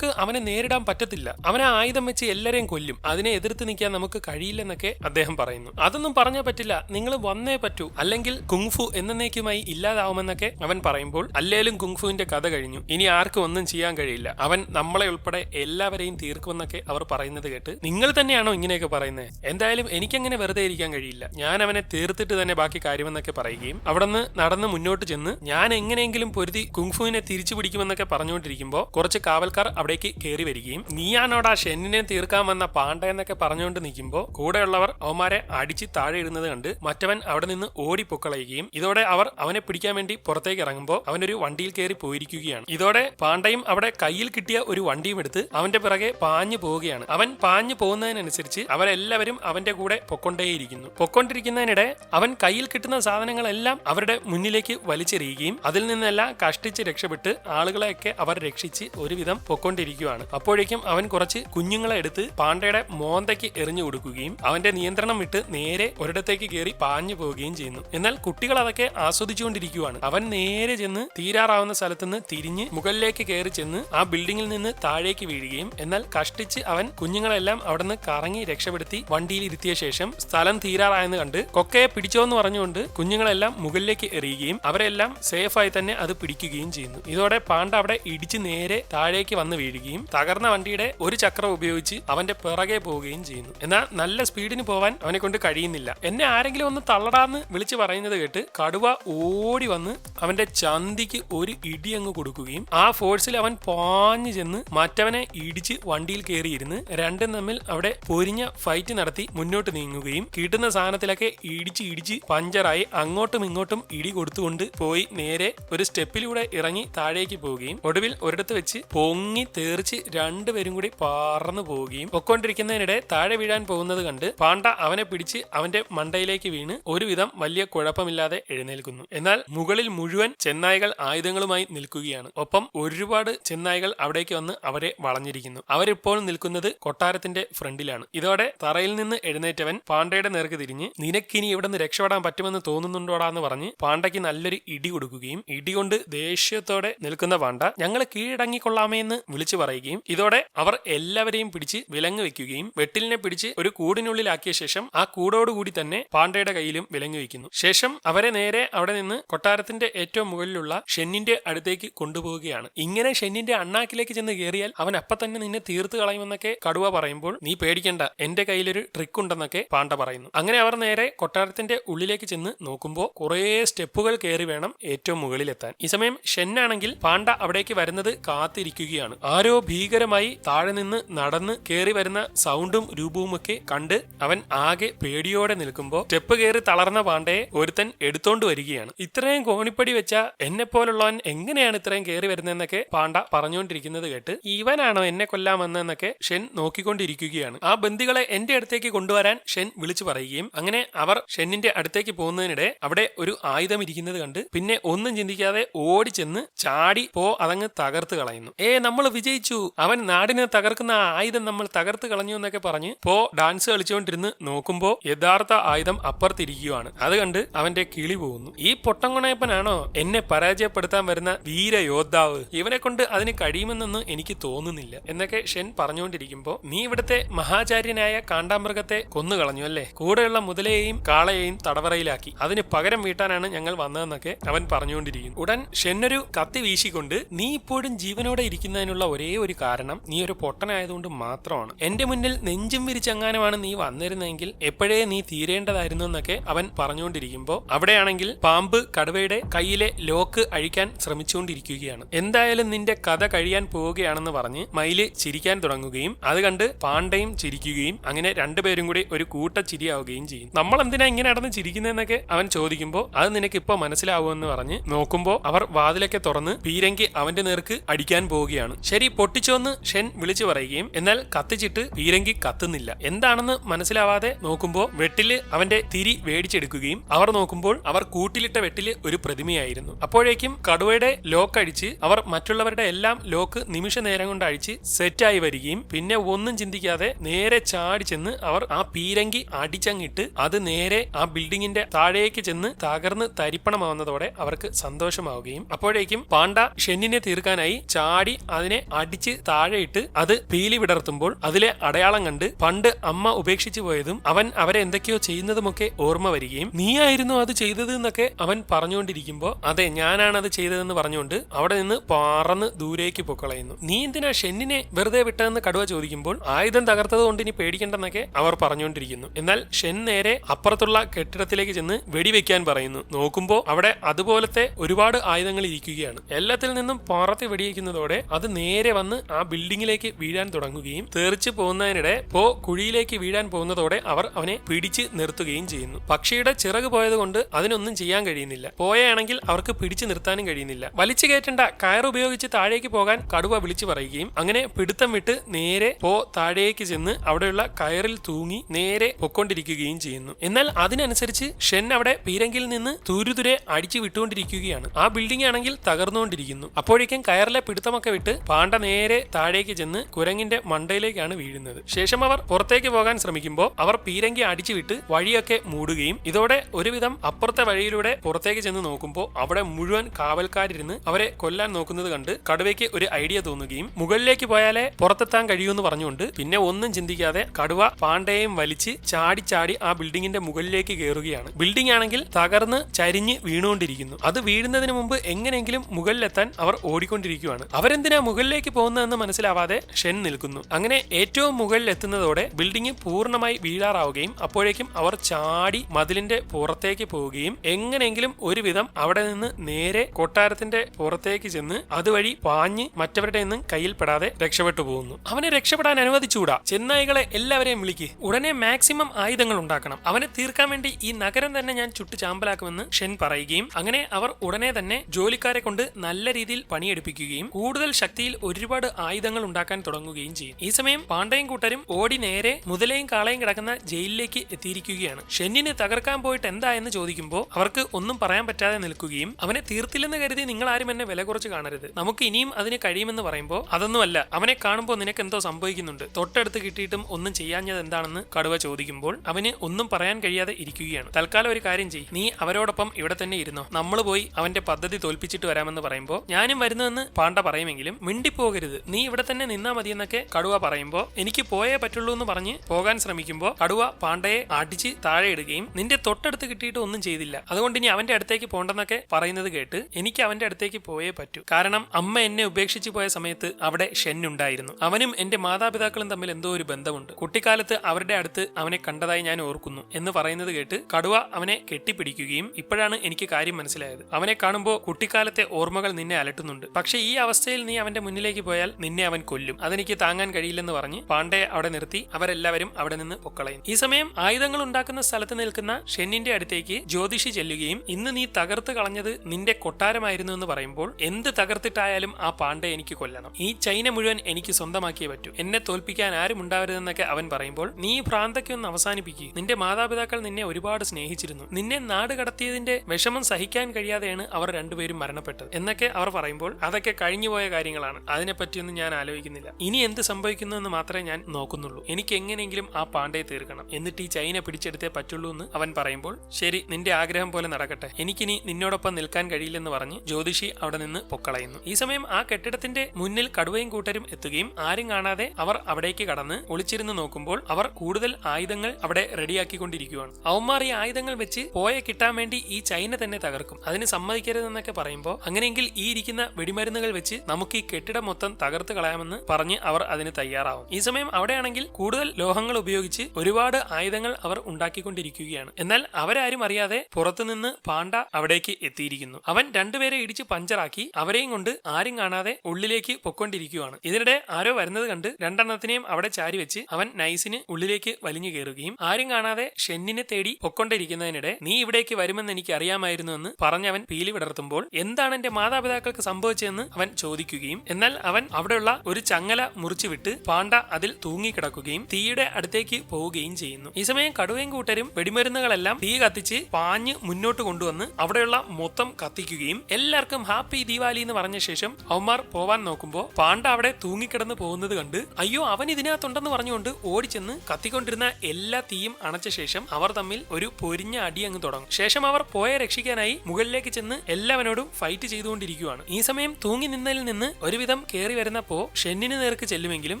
നമ്മൾക്ക് അവനെ നേരിടാൻ പറ്റത്തില്ല. അവനെ ആയുധം വെച്ച് എല്ലാരെയും കൊല്ലും. അതിനെ എതിർത്ത് നിൽക്കാൻ നമുക്ക് കഴിയില്ലെന്നൊക്കെ അദ്ദേഹം പറയുന്നു. അതൊന്നും പറഞ്ഞാൽ പറ്റില്ല. നിങ്ങൾ വന്നേ പറ്റൂ. അല്ലെങ്കിൽ കുങ്ഫു എന്നേക്കുമായി ഇല്ലാതാവുമെന്നൊക്കെ അവൻ പറയുമ്പോൾ അല്ലേലും കുങ്ഫുവിന്റെ കഥ കഴിഞ്ഞു. ഇനി ആർക്കും ഒന്നും ചെയ്യാൻ കഴിയില്ല. അവൻ നമ്മളെ ഉൾപ്പെടെ എല്ലാവരെയും തീർക്കുമെന്നൊക്കെ അവർ പറയുന്നത് കേട്ട് നിങ്ങൾ തന്നെയാണോ ഇങ്ങനെയൊക്കെ പറയുന്നത് എന്തായാലും എനിക്കങ്ങനെ വെറുതെ ഇരിക്കാൻ കഴിയില്ല. ഞാൻ അവനെ തീർത്തിട്ട് തന്നെ ബാക്കി കാര്യമെന്നൊക്കെ പറയുകയും അവിടുന്ന് നടന്ന് മുന്നോട്ട് ചെന്ന് ഞാൻ എങ്ങനെയെങ്കിലും പൊരുതി കുങ്ഫുവിനെ തിരിച്ചു പിടിക്കുമെന്നൊക്കെ പറഞ്ഞുകൊണ്ടിരിക്കുമ്പോൾ കുറച്ച് കാവൽക്കാർ അവിടേക്ക് കയറി വരികയും നീയാണോടാ ഷെന്നിനെ തീർക്കാൻ വന്ന പാണ്ഡ എന്നൊക്കെ പറഞ്ഞുകൊണ്ട് നിൽക്കുമ്പോൾ കൂടെയുള്ളവർ അവന്മാരെ അടിച്ച് താഴെ ഇടുന്നത് കണ്ട് മറ്റവൻ അവിടെ നിന്ന് ഓടി പൊക്കളയുകയും ഇതോടെ അവർ അവനെ പിടിക്കാൻ വേണ്ടി പുറത്തേക്ക് ഇറങ്ങുമ്പോൾ അവനൊരു വണ്ടിയിൽ കയറി പോയിരിക്കുകയാണ്. ഇതോടെ പാണ്ഡയും അവിടെ കയ്യിൽ കിട്ടിയ ഒരു വണ്ടിയും എടുത്ത് അവന്റെ പിറകെ പാഞ്ഞു പോവുകയാണ്. അവൻ പാഞ്ഞു പോകുന്നതിനനുസരിച്ച് അവരെല്ലാവരും അവന്റെ കൂടെ പൊക്കൊണ്ടേയിരിക്കുന്നു. പൊക്കൊണ്ടിരിക്കുന്നതിനിടെ അവൻ കയ്യിൽ കിട്ടുന്ന സാധനങ്ങളെല്ലാം അവരുടെ മുന്നിലേക്ക് വലിച്ചെറിയുകയും അതിൽ നിന്നെല്ലാം കഷ്ടിച്ച് രക്ഷപ്പെട്ട് ആളുകളെയൊക്കെ അവർ രക്ഷിച്ച് ഒരുവിധം പറന്നുകൊണ്ടിരിക്കുകയാണ് അപ്പോഴേക്കും അവൻ കുറച്ച് കുഞ്ഞുങ്ങളെ എടുത്ത് പാണ്ഡയുടെ മോന്തയ്ക്ക് എറിഞ്ഞു കൊടുക്കുകയും അവന്റെ നിയന്ത്രണം വിട്ട് നേരെ ഒരിടത്തേക്ക് കയറി പാഞ്ഞു പോവുകയും ചെയ്യുന്നു. എന്നാൽ കുട്ടികൾ അതൊക്കെ ആസ്വദിച്ചുകൊണ്ടിരിക്കുകയാണ് അവൻ നേരെ ചെന്ന് തീരാറാവുന്ന സ്ഥലത്തുനിന്ന് തിരിഞ്ഞ് മുകളിലേക്ക് കയറി ചെന്ന് ആ ബിൽഡിംഗിൽ നിന്ന് താഴേക്ക് വീഴുകയും എന്നാൽ കഷ്ടിച്ച് അവൻ കുഞ്ഞുങ്ങളെല്ലാം അവിടുന്ന് കറങ്ങി രക്ഷപ്പെടുത്തി വണ്ടിയിൽ ഇരുത്തിയ ശേഷം സ്ഥലം തീരാറായെന്ന് കണ്ട് കൊക്കയെ പിടിച്ചോന്ന് പറഞ്ഞുകൊണ്ട് കുഞ്ഞുങ്ങളെല്ലാം മുകളിലേക്ക് എറിയുകയും അവരെല്ലാം സേഫായി തന്നെ അത് പിടിക്കുകയും ചെയ്യുന്നു. ഇതോടെ പാണ്ഡ അവിടെ ഇടിച്ച് നേരെ താഴേക്ക് വന്ന് വീഴുകയും തകർന്ന വണ്ടിയുടെ ഒരു ചക്രം ഉപയോഗിച്ച് അവന്റെ പിറകെ പോവുകയും ചെയ്യുന്നു. എന്നാൽ നല്ല സ്പീഡിന് പോവാൻ അവനെ കൊണ്ട് കഴിയുന്നില്ല. എന്നെ ആരെങ്കിലും ഒന്ന് തള്ളടാന്ന് വിളിച്ചു പറയുന്നത് കേട്ട് കടുവ ഓടി വന്ന് അവന്റെ ചന്തിക്ക് ഒരു ഇടി അങ്ങ് കൊടുക്കുകയും ആ ഫോഴ്സിൽ അവൻ പാഞ്ഞു ചെന്ന് മറ്റവനെ ഇടിച്ച് വണ്ടിയിൽ കയറിയിരുന്ന് രണ്ടും തമ്മിൽ അവിടെ പൊരിഞ്ഞ ഫൈറ്റ് നടത്തി മുന്നോട്ട് നീങ്ങുകയും കിട്ടുന്ന സാധനത്തിലൊക്കെ ഇടിച്ച് ഇടിച്ച് പഞ്ചറായി അങ്ങോട്ടും ഇങ്ങോട്ടും ഇടി കൊടുത്തുകൊണ്ട് പോയി നേരെ ഒരു സ്റ്റെപ്പിലൂടെ ഇറങ്ങി താഴേക്ക് പോവുകയും ഒടുവിൽ ഒരിടത്ത് വെച്ച് പൊങ്ങി തേറിച്ച് രണ്ടുപേരും കൂടി പറന്നു പോവുകയും പൊക്കൊണ്ടിരിക്കുന്നതിനിടെ താഴെ വീഴാൻ പോകുന്നത് കണ്ട് പാണ്ഡ അവനെ പിടിച്ച് അവന്റെ മണ്ടയിലേക്ക് വീണ് ഒരുവിധം വലിയ കുഴപ്പമില്ലാതെ എഴുന്നേൽക്കുന്നു. എന്നാൽ മുകളിൽ മുഴുവൻ ചെന്നായകൾ ആയുധങ്ങളുമായി നിൽക്കുകയാണ്. ഒപ്പം ഒരുപാട് ചെന്നായികൾ അവിടേക്ക് വന്ന് അവരെ വളഞ്ഞിരിക്കുന്നു. അവരിപ്പോൾ നിൽക്കുന്നത് കൊട്ടാരത്തിന്റെ ഫ്രണ്ടിലാണ്. ഇതോടെ തറയിൽ നിന്ന് എഴുന്നേറ്റവൻ പാണ്ഡയുടെ നേർക്ക് തിരിഞ്ഞ് നിനക്കിനി ഇവിടെ നിന്ന് രക്ഷപ്പെടാൻ പറ്റുമെന്ന് തോന്നുന്നുണ്ടോടാ എന്ന് പറഞ്ഞ് പാണ്ഡയ്ക്ക് നല്ലൊരു ഇടി കൊടുക്കുകയും ഇടി കൊണ്ട് ദേഷ്യത്തോടെ നിൽക്കുന്ന പാണ്ഡ ഞങ്ങൾ കീഴടങ്ങിക്കൊള്ളാമേ എന്ന് വിളിച്ചു പറയുകയും ഇതോടെ അവർ എല്ലാവരെയും പിടിച്ച് വിലങ്ങ് വെക്കുകയും വെട്ടിലിനെ പിടിച്ച് ഒരു കൂടിനുള്ളിലാക്കിയ ശേഷം ആ കൂടോടുകൂടി തന്നെ പാണ്ഡയുടെ കയ്യിലും വിലങ്ങ് വെക്കുന്നു ശേഷം അവരെ നേരെ അവിടെ നിന്ന് കൊട്ടാരത്തിന്റെ ഏറ്റവും മുകളിലുള്ള ഷെന്നിന്റെ അടുത്തേക്ക് കൊണ്ടുപോവുകയാണ്. ഇങ്ങനെ ഷെന്നിന്റെ അണ്ണാക്കിലേക്ക് ചെന്ന് കയറിയാൽ അവൻ അപ്പൊ തന്നെ നിന്നെ തീർത്ത് കളയുമെന്നൊക്കെ കടുവ പറയുമ്പോൾ നീ പേടിക്കണ്ട എന്റെ കയ്യിലൊരു ട്രിക്ക് ഉണ്ടെന്നൊക്കെ പാണ്ഡ പറയുന്നു. അങ്ങനെ അവർ നേരെ കൊട്ടാരത്തിന്റെ ഉള്ളിലേക്ക് ചെന്ന് നോക്കുമ്പോൾ കുറേ സ്റ്റെപ്പുകൾ കയറി വേണം ഏറ്റവും മുകളിലെത്താൻ. ഈ സമയം ഷെന്നാണെങ്കിൽ പാണ്ഡ അവിടേക്ക് വരുന്നത് കാത്തിരിക്കുകയാണ്. ആരോ ഭീകരമായി താഴെ നിന്ന് നടന്ന് കയറി വരുന്ന സൗണ്ടും രൂപവുമൊക്കെ കണ്ട് അവൻ ആകെ പേടിയോടെ നിൽക്കുമ്പോൾ സ്റ്റെപ്പ് കയറി തളർന്ന പാണ്ഡയെ ഒരുത്തൻ എടുത്തോണ്ട് വരികയാണ്. ഇത്രയും കോണിപ്പടി വെച്ച എന്നെ പോലുള്ളവൻ എങ്ങനെയാണ് ഇത്രയും കയറി വരുന്നതെന്നൊക്കെ പാണ്ഡ പറഞ്ഞുകൊണ്ടിരിക്കുന്നത് കേട്ട് ഇവനാണോ എന്നെ കൊല്ലാമെന്നൊക്കെ ഷെൻ നോക്കിക്കൊണ്ടിരിക്കുകയാണ്. ആ ബന്ദികളെ എന്റെ അടുത്തേക്ക് കൊണ്ടുവരാൻ ഷെൻ വിളിച്ചു പറയുകയും അങ്ങനെ അവർ ഷെന്നിന്റെ അടുത്തേക്ക് പോകുന്നതിനിടെ അവിടെ ഒരു ആയുധം ഇരിക്കുന്നത് കണ്ട് പിന്നെ ഒന്നും ചിന്തിക്കാതെ ഓടിച്ചെന്ന് ചാടി പോ അതങ്ങ് തകർത്ത് കളയുന്നു. ഏ നമ്മൾ വിജയിച്ചു. അവൻ നാടിനെ തകർക്കുന്ന ആയുധം നമ്മൾ തകർത്ത് കളഞ്ഞു എന്നൊക്കെ പറഞ്ഞ് പോ ഡാൻസ് കളിച്ചുകൊണ്ടിരുന്ന് നോക്കുമ്പോ യഥാർത്ഥ ആയുധം അപ്പുറത്തിരിക്കുകയാണ്. അത് കണ്ട് അവന്റെ കിളി പോകുന്നു. ഈ പൊട്ടങ്കുണയപ്പനാണോ എന്നെ പരാജയപ്പെടുത്താൻ വരുന്ന വീര യോദ്ധാവ്? ഇവനെ കൊണ്ട് അതിന് കഴിയുമെന്നൊന്നും എനിക്ക് തോന്നുന്നില്ല. എന്നൊക്കെ ഷെൻ പറഞ്ഞുകൊണ്ടിരിക്കുമ്പോ നീ ഇവിടുത്തെ മഹാചാര്യനായ കാണ്ടാമൃഗത്തെ കൊന്നു കളഞ്ഞു അല്ലേ? കൂടെയുള്ള മുതലയെയും കാളയെയും തടവറയിലാക്കി. അതിന് പകരം വീട്ടാനാണ് ഞങ്ങൾ വന്നതെന്നൊക്കെ അവൻ പറഞ്ഞുകൊണ്ടിരിക്കുന്നു. ഉടൻ ഷെന്നൊരു കത്തി വീശിക്കൊണ്ട് നീ ഇപ്പോഴും ജീവനോടെ ഇരിക്കുന്നതിനുള്ള ഒരേ ഒരു കാരണം നീ ഒരു പൊട്ടനായതുകൊണ്ട് മാത്രമാണ്. എന്റെ മുന്നിൽ നെഞ്ചും വിരിച്ചങ്ങാനുമാണ് നീ വന്നിരുന്നെങ്കിൽ എപ്പോഴേ നീ തീരേണ്ടതായിരുന്നു എന്നൊക്കെ അവൻ പറഞ്ഞുകൊണ്ടിരിക്കുമ്പോൾ അവിടെയാണെങ്കിൽ പാമ്പ് കടുവയുടെ കയ്യിലെ ലോക്ക് അഴിക്കാൻ ശ്രമിച്ചുകൊണ്ടിരിക്കുകയാണ്. എന്തായാലും നിന്റെ കഥ കഴിയാൻ പോവുകയാണെന്ന് പറഞ്ഞ് മയിൽ ചിരിക്കാൻ തുടങ്ങുകയും അത് കണ്ട് പാണ്ഡയും ചിരിക്കുകയും അങ്ങനെ രണ്ടുപേരും കൂടി ഒരു കൂട്ട ചിരിയാവുകയും ചെയ്യും. നമ്മൾ എന്തിനാ ഇങ്ങനെ നടന്ന് ചിരിക്കുന്നതെന്നൊക്കെ അവൻ ചോദിക്കുമ്പോൾ അത് നിനക്ക് ഇപ്പൊ മനസ്സിലാവുമെന്ന് പറഞ്ഞ് നോക്കുമ്പോൾ അവർ വാതിലൊക്കെ തുറന്ന് പീരങ്കി അവന്റെ നേർക്ക് അടിക്കാൻ പോവുകയാണ്. ശരി പൊട്ടിച്ചോന്ന് ഷെൻ വിളിച്ചു പറയുകയും എന്നാൽ കത്തിച്ചിട്ട് പീരങ്കി കത്തുന്നില്ല. എന്താണെന്ന് മനസ്സിലാവാതെ നോക്കുമ്പോൾ വെട്ടിൽ അവന്റെ തിരി വേടിച്ചെടുക്കുകയും അവർ നോക്കുമ്പോൾ അവർ കൂട്ടിലിട്ട വെട്ടിൽ ഒരു പ്രതിമയായിരുന്നു. അപ്പോഴേക്കും കടുവയുടെ ലോക്ക് അഴിച്ച് അവർ മറ്റുള്ളവരുടെ എല്ലാം ലോക്ക് നിമിഷ നേരം കൊണ്ട് അഴിച്ച് സെറ്റായി വരികയും പിന്നെ ഒന്നും ചിന്തിക്കാതെ നേരെ ചാടി ചെന്ന് അവർ ആ പീരങ്കി അടിച്ചങ്ങിട്ട് അത് നേരെ ആ ബിൽഡിങ്ങിന്റെ താഴേക്ക് ചെന്ന് തകർന്ന് തരിപ്പണമാവുന്നതോടെ അവർക്ക് സന്തോഷമാവുകയും അപ്പോഴേക്കും പാണ്ട ഷെന്നിനെ തീർക്കാനായി ചാടി അതിനെ അടിച്ച് താഴെയിട്ട് അത് പീലി വിടർത്തുമ്പോൾ അതിലെ അടയാളം കണ്ട് പണ്ട് അമ്മ ഉപേക്ഷിച്ചു പോയതും അവൻ അവരെ എന്തൊക്കെയോ ചെയ്യുന്നതുമൊക്കെ ഓർമ്മ വരികയും നീയായിരുന്നു അത് ചെയ്തത് എന്നൊക്കെ അവൻ പറഞ്ഞുകൊണ്ടിരിക്കുമ്പോൾ അതെ ഞാനാണ് അത് ചെയ്തതെന്ന് പറഞ്ഞുകൊണ്ട് അവിടെ നിന്ന് പാറന്ന് ദൂരേക്ക് പൊക്കളയുന്നു. നീ എന്തിനാ ഷെന്നിനെ വെറുതെ വിട്ടതെന്ന് കടുവ ചോദിക്കുമ്പോൾ ആയുധം തകർത്തത് കൊണ്ട് ഇനി പേടിക്കണ്ടെന്നൊക്കെ അവർ പറഞ്ഞുകൊണ്ടിരിക്കുന്നു. എന്നാൽ ഷെൻ നേരെ അപ്പുറത്തുള്ള കെട്ടിടത്തിലേക്ക് ചെന്ന് വെടിവെക്കാൻ പറയുന്നു. നോക്കുമ്പോൾ അവിടെ അതുപോലത്തെ ഒരുപാട് ആയുധങ്ങൾ ഇരിക്കുകയാണ്. എല്ലാത്തിൽ നിന്നും പാറത്തെ വെടിവെക്കുന്നതോടെ അത് നേരെ വന്ന് ആ ബിൽഡിങ്ങിലേക്ക് വീഴാൻ തുടങ്ങുകയും തെറിച്ചു പോകുന്നതിനിടെ പോ കുഴിയിലേക്ക് വീഴാൻ പോകുന്നതോടെ അവർ അവനെ പിടിച്ച് നിർത്തുകയും ചെയ്യുന്നു. പക്ഷിയുടെ ചിറക് പോയതുകൊണ്ട് അതിനൊന്നും ചെയ്യാൻ കഴിയുന്നില്ല. പോയാണെങ്കിൽ അവർക്ക് പിടിച്ചു നിർത്താനും കഴിയുന്നില്ല. വലിച്ചു കയറ്റേണ്ട കയർ ഉപയോഗിച്ച് താഴേക്ക് പോകാൻ കടുവ വിളിച്ചു പറയുകയും അങ്ങനെ പിടുത്തം വിട്ട് നേരെ പോ താഴേക്ക് ചെന്ന് അവിടെയുള്ള കയറിൽ തൂങ്ങി നേരെ പൊക്കൊണ്ടിരിക്കുകയും ചെയ്യുന്നു. എന്നാൽ അതിനനുസരിച്ച് ഷെൻ അവിടെ പീരങ്കിൽ നിന്ന് തുരുതുരെ അടിച്ചു വിട്ടുകൊണ്ടിരിക്കുകയാണ്. ആ ബിൽഡിംഗ് ആണെങ്കിൽ തകർന്നുകൊണ്ടിരിക്കുന്നു. അപ്പോഴേക്കും കയറിലെ പിടുത്തമൊക്കെ വിട്ട് പാണ്ഡ പാണ്ഡ നേരെ താഴേക്ക് ചെന്ന് കുരങ്ങിന്റെ മണ്ടയിലേക്കാണ് വീഴുന്നത്. ശേഷം അവർ പുറത്തേക്ക് പോകാൻ ശ്രമിക്കുമ്പോൾ അവർ പീരങ്കി അടിച്ചു വിട്ട് വഴിയൊക്കെ മൂടുകയും ഇതോടെ ഒരുവിധം അപ്പുറത്തെ വഴിയിലൂടെ പുറത്തേക്ക് ചെന്ന് നോക്കുമ്പോൾ അവിടെ മുഴുവൻ കാവൽക്കാരിരുന്ന് അവരെ കൊല്ലാൻ നോക്കുന്നത് കണ്ട് കടുവയ്ക്ക് ഒരു ഐഡിയ തോന്നുകയും മുകളിലേക്ക് പോയാലേ പുറത്തെത്താൻ കഴിയൂ കഴിയൂന്ന് പറഞ്ഞുകൊണ്ട് പിന്നെ ഒന്നും ചിന്തിക്കാതെ കടുവ പാണ്ഡയെയും വലിച്ച് ചാടി ചാടി ആ ബിൽഡിങ്ങിന്റെ മുകളിലേക്ക് കയറുകയാണ് ബിൽഡിംഗ് ആണെങ്കിൽ തകർന്ന് ചരിഞ്ഞ് വീണുകൊണ്ടിരിക്കുന്നു. അത് വീഴുന്നതിന് മുമ്പ് എങ്ങനെയെങ്കിലും മുകളിലെത്താൻ അവർ ഓടിക്കൊണ്ടിരിക്കുകയാണ് അവരെന്തിനാ മുകളിലേക്ക് പോകുന്നതെന്ന് മനസ്സിലാവാതെ ഷെൻ നിൽക്കുന്നു. അങ്ങനെ ഏറ്റവും മുകളിൽ എത്തുന്നതോടെ ബിൽഡിംഗ് പൂർണമായി വീഴാറാവുകയും അപ്പോഴേക്കും അവർ ചാടി മതിലിന്റെ പുറത്തേക്ക് പോവുകയും എങ്ങനെയെങ്കിലും ഒരുവിധം അവിടെ നിന്ന് നേരെ കൊട്ടാരത്തിന്റെ പുറത്തേക്ക് ചെന്ന് അതുവഴി പാഞ്ഞ് മറ്റവരുടെ നിന്നും കയ്യിൽപ്പെടാതെ രക്ഷപ്പെട്ടു പോകുന്നു. അവനെ രക്ഷപ്പെടാൻ അനുവദിച്ചുകൂടാ? ചെന്നായികളെ എല്ലാവരെയും വിളിക്ക്. ഉടനെ മാക്സിമം ആയുധങ്ങൾ ഉണ്ടാക്കണം. അവനെ തീർക്കാൻ വേണ്ടി ഈ നഗരം തന്നെ ഞാൻ ചുട്ടു ചാമ്പലാക്കുമെന്ന് ഷെൻ പറയുകയും അങ്ങനെ അവർ ഉടനെ തന്നെ ജോലിക്കാരെ കൊണ്ട് നല്ല രീതിയിൽ പണിയെടുപ്പിക്കുകയും കൂടുതൽ ശക്തിയിൽ ഒരുപാട് ആയുധങ്ങൾ ഉണ്ടാക്കാൻ തുടങ്ങുകയും ചെയ്യും. ഈ സമയം പാണ്ഡയും കൂട്ടരും ഓടി നേരെ മുതലയും കാളയും കിടക്കുന്ന ജയിലിലേക്ക് എത്തിയിരിക്കുകയാണ്. ഷെന്നിനെ തകർക്കാൻ പോയിട്ട് എന്താ എന്ന് ചോദിക്കുമ്പോൾ അവർക്ക് ഒന്നും പറയാൻ പറ്റാതെ നിൽക്കുകയും അവനെ തീർത്തില്ലെന്ന് കരുതി നിങ്ങൾ ആരും എന്നെ വില കുറച്ച് കാണരുത്. നമുക്ക് ഇനിയും അതിന് കഴിയുമെന്ന് പറയുമ്പോൾ അതൊന്നുമല്ല. അവനെ കാണുമ്പോൾ നിനക്ക് എന്തോ സംഭവിക്കുന്നുണ്ട്. തൊട്ടടുത്ത് കിട്ടിയിട്ടും ഒന്നും ചെയ്യാഞ്ഞത് എന്താണെന്ന് കടുവ ചോദിക്കുമ്പോൾ അവന് ഒന്നും പറയാൻ കഴിയാതെ ഇരിക്കുകയാണ്. തൽക്കാലം ഒരു കാര്യം ചെയ് നീ അവരോടൊപ്പം ഇവിടെ തന്നെ ഇരുന്നോ. നമ്മൾ പോയി അവന്റെ പദ്ധതി തോൽപ്പിച്ചിട്ട് വരാമെന്ന് പറയുമ്പോൾ ഞാനും വരുന്നുവെന്ന് പാണ്ഡ പറയുമെങ്കിലും മിണ്ടിപ്പോകരുത് നീ ഇവിടെ തന്നെ നിന്നാ മതി എന്നൊക്കെ കടുവ പറയുമ്പോൾ എനിക്ക് പോയേ പറ്റുള്ളൂ എന്ന് പറഞ്ഞ് പോകാൻ ശ്രമിക്കുമ്പോൾ കടുവ പാണ്ഡയെ അടിച്ച് താഴെ ഇടുകയും നിന്റെ തൊട്ടടുത്ത് കിട്ടിയിട്ട് ഒന്നും ചെയ്തില്ല. അതുകൊണ്ട് ഇനി അവന്റെ അടുത്തേക്ക് പോണ്ടെന്നൊക്കെ പറയുന്നത് കേട്ട് എനിക്ക് അവന്റെ അടുത്തേക്ക് പോയേ പറ്റൂ. കാരണം അമ്മ എന്നെ ഉപേക്ഷിച്ച് പോയ സമയത്ത് അവിടെ ഷെന്നുണ്ടായിരുന്നു. അവനും എന്റെ മാതാപിതാക്കളും തമ്മിൽ എന്തോ ഒരു ബന്ധമുണ്ട്. കുട്ടിക്കാലത്ത് അവരുടെ അടുത്ത് അവനെ കണ്ടതായി ഞാൻ ഓർക്കുന്നു എന്ന് പറയുന്നത് കേട്ട് കടുവ അവനെ കെട്ടിപ്പിടിക്കുകയും ഇപ്പോഴാണ് എനിക്ക് കാര്യം മനസ്സിലായത്. അവനെ കാണുമ്പോൾ കുട്ടിക്കാലത്തെ ഓർമ്മകൾ നിന്നെ അലട്ടുന്നുണ്ട്. പക്ഷെ ഈ അവസ്ഥയിൽ നീ അവന്റെ മുന്നിലേക്ക് പോയാൽ നിന്നെ അവൻ കൊല്ലും. അതെനിക്ക് താങ്ങാൻ കഴിയില്ലെന്ന് പറഞ്ഞ് പാണ്ഡെ അവിടെ നിർത്തി അവരെല്ലാവരും അവിടെ നിന്ന് പൊക്കളയും ഈ സമയം ആയുധങ്ങൾ ഉണ്ടാക്കുന്ന സ്ഥലത്ത് നിൽക്കുന്ന ഷെന്നിന്റെ അടുത്തേക്ക് ജ്യോതിഷി ചെല്ലുകയും ഇന്ന് നീ തകർത്ത് കളഞ്ഞത് നിന്റെ കൊട്ടാരമായിരുന്നു എന്ന് പറയുമ്പോൾ എന്ത് തകർത്തിട്ടായാലും ആ പാണ്ഡെ എനിക്ക് കൊല്ലണം. ഈ ചൈന മുഴുവൻ എനിക്ക് സ്വന്തമാക്കിയേ പറ്റൂ. എന്നെ തോൽപ്പിക്കാൻ ആരും ഉണ്ടാവരുതെന്നൊക്കെ അവൻ പറയുമ്പോൾ നീ ഭ്രാന്തയ്ക്ക് ഒന്ന് അവസാനിപ്പിക്കുക നിന്റെ മാതാപിതാക്കൾ നിന്നെ ഒരുപാട് സ്നേഹിച്ചിരുന്നു. നിന്നെ നാട് കടത്തിയതിന്റെ വിഷമം സഹിക്കാൻ കഴിയാതെയാണ് അവർ രണ്ടുപേരും മരണപ്പെട്ടത് എന്നൊക്കെ അവർ പറയുമ്പോൾ അതൊക്കെ കഴിഞ്ഞുപോയ കാര്യങ്ങളാണ്. അതിനെപ്പറ്റിയൊന്നും ഞാൻ ആലോചിക്കുന്നില്ല. ഇനി എന്ത് സംഭവിക്കുന്നു എന്ന് മാത്രമേ ഞാൻ നോക്കുന്നുള്ളൂ. എനിക്ക് എങ്ങനെയെങ്കിലും ആ പാണ്ഡയെ തീർക്കണം. എന്നിട്ട് ഈ ചൈന പിടിച്ചെടുത്തേ പറ്റുള്ളൂ എന്ന് അവൻ പറയുമ്പോൾ ശരി നിന്റെ ആഗ്രഹം പോലെ നടക്കട്ടെ. എനിക്കിനി നിന്നോടൊപ്പം നിൽക്കാൻ കഴിയില്ലെന്ന് പറഞ്ഞ് ജ്യോതിഷി അവിടെ നിന്ന് പൊക്കളയുന്നു. ഈ സമയം ആ കെട്ടിടത്തിന്റെ മുന്നിൽ കടുവയും കൂട്ടരും എത്തുകയും ആരും കാണാതെ അവർ അവിടേക്ക് കടന്ന് ഒളിച്ചിരുന്ന് നോക്കുമ്പോൾ അവർ കൂടുതൽ ആയുധങ്ങൾ അവിടെ റെഡിയാക്കിക്കൊണ്ടിരിക്കുകയാണ്. അവന്മാർ ഈ ആയുധങ്ങൾ വെച്ച് പോയ കിട്ടാൻ വേണ്ടി ഈ ചൈന തന്നെ തകർക്കും. അതിന് സമ്മതിക്കരുതെന്നൊക്കെ പറയുമ്പോൾ അങ്ങനെയെങ്കിൽ ഈ ഇരിക്കുന്ന വെടിമരുന്നുകൾ വെച്ച് നമുക്ക് ഈ കെട്ടിടം മൊത്തം തകർത്ത് കളയാമെന്ന് പറഞ്ഞ് അവർ അതിന് തയ്യാറാവും. ഈ സമയം അവിടെയാണെങ്കിൽ കൂടുതൽ ലോഹങ്ങൾ ഉപയോഗിച്ച് ഒരുപാട് ആയുധങ്ങൾ അവർ ഉണ്ടാക്കിക്കൊണ്ടിരിക്കുകയാണ്. എന്നാൽ അവരാരും അറിയാതെ പുറത്തുനിന്ന് പാണ്ഡ അവിടേക്ക് എത്തിയിരിക്കുന്നു. അവൻ രണ്ടുപേരെ ഇടിച്ച് പഞ്ചറാക്കി അവരെയും കൊണ്ട് ആരും കാണാതെ ഉള്ളിലേക്ക് പൊക്കൊണ്ടിരിക്കുകയാണ് ഇതിനിടെ ആരോ വരുന്നത് കണ്ട് രണ്ടെണ്ണത്തിനെയും അവിടെ ചാരി വെച്ച് അവൻ നൈസിന് ഉള്ളിലേക്ക് വലിഞ്ഞു കയറുകയും ആരും കാണാതെ ഷെന്നിനെ തേടി പൊക്കൊണ്ടിരിക്കുന്നതിനിടെ നീ ഇവിടേക്ക് വരുമെന്ന് എനിക്ക് അറിയാമായിരുന്നു എന്ന് പറഞ്ഞവൻ പീലി വിടർത്തുമ്പോൾ എന്താണ് എന്റെ മാതാപിതാക്കൾക്ക് സംഭവിച്ചതെന്ന് അവൻ ചോദിക്കുകയും എന്നാൽ അവൻ അവിടെയുള്ള ഒരു ചങ്ങല മുറിച്ചു വിട്ട് പാണ്ഡ അതിൽ തൂങ്ങിക്കിടക്കുകയും തീയുടെ അടുത്തേക്ക് പോവുകയും ചെയ്യുന്നു. ഈ സമയം കടുവയും കൂട്ടരും വെടിമരുന്നുകളെല്ലാം തീ കത്തിച്ച് പാഞ്ഞ് മുന്നോട്ട് കൊണ്ടുവന്ന് അവിടെയുള്ള മൊത്തം കത്തിക്കുകയും എല്ലാവർക്കും ഹാപ്പി ദീപാവലി എന്ന് പറഞ്ഞ ശേഷം അവന്മാർ പോവാൻ നോക്കുമ്പോൾ പാണ്ഡ അവിടെ തൂങ്ങിക്കിടന്ന് പോകുന്നത് കണ്ട് അയ്യോ അവൻ ഇതിനകത്തുണ്ടെന്ന് പറഞ്ഞുകൊണ്ട് ഓടിച്ചെന്ന് കത്തിക്കൊണ്ടിരുന്ന എല്ലാ തീയും അണച്ച ശേഷം അവർ തമ്മിൽ ഒരു പൊരിഞ്ഞ അടി അങ്ങ് തുടങ്ങും. ശേഷം അവർ പോയ രക്ഷിക്കാനായി മുകളിലേക്ക് ചെന്ന് എല്ലാവനോടും ഫൈറ്റ് ചെയ്തുകൊണ്ടിരിക്കുകയാണ് ഈ സമയം തൂങ്ങി നിന്നതിൽ നിന്ന് ഒരുവിധം കയറി വരുന്ന പോ ഷെന്നിന് നേർക്ക് ചെല്ലുമെങ്കിലും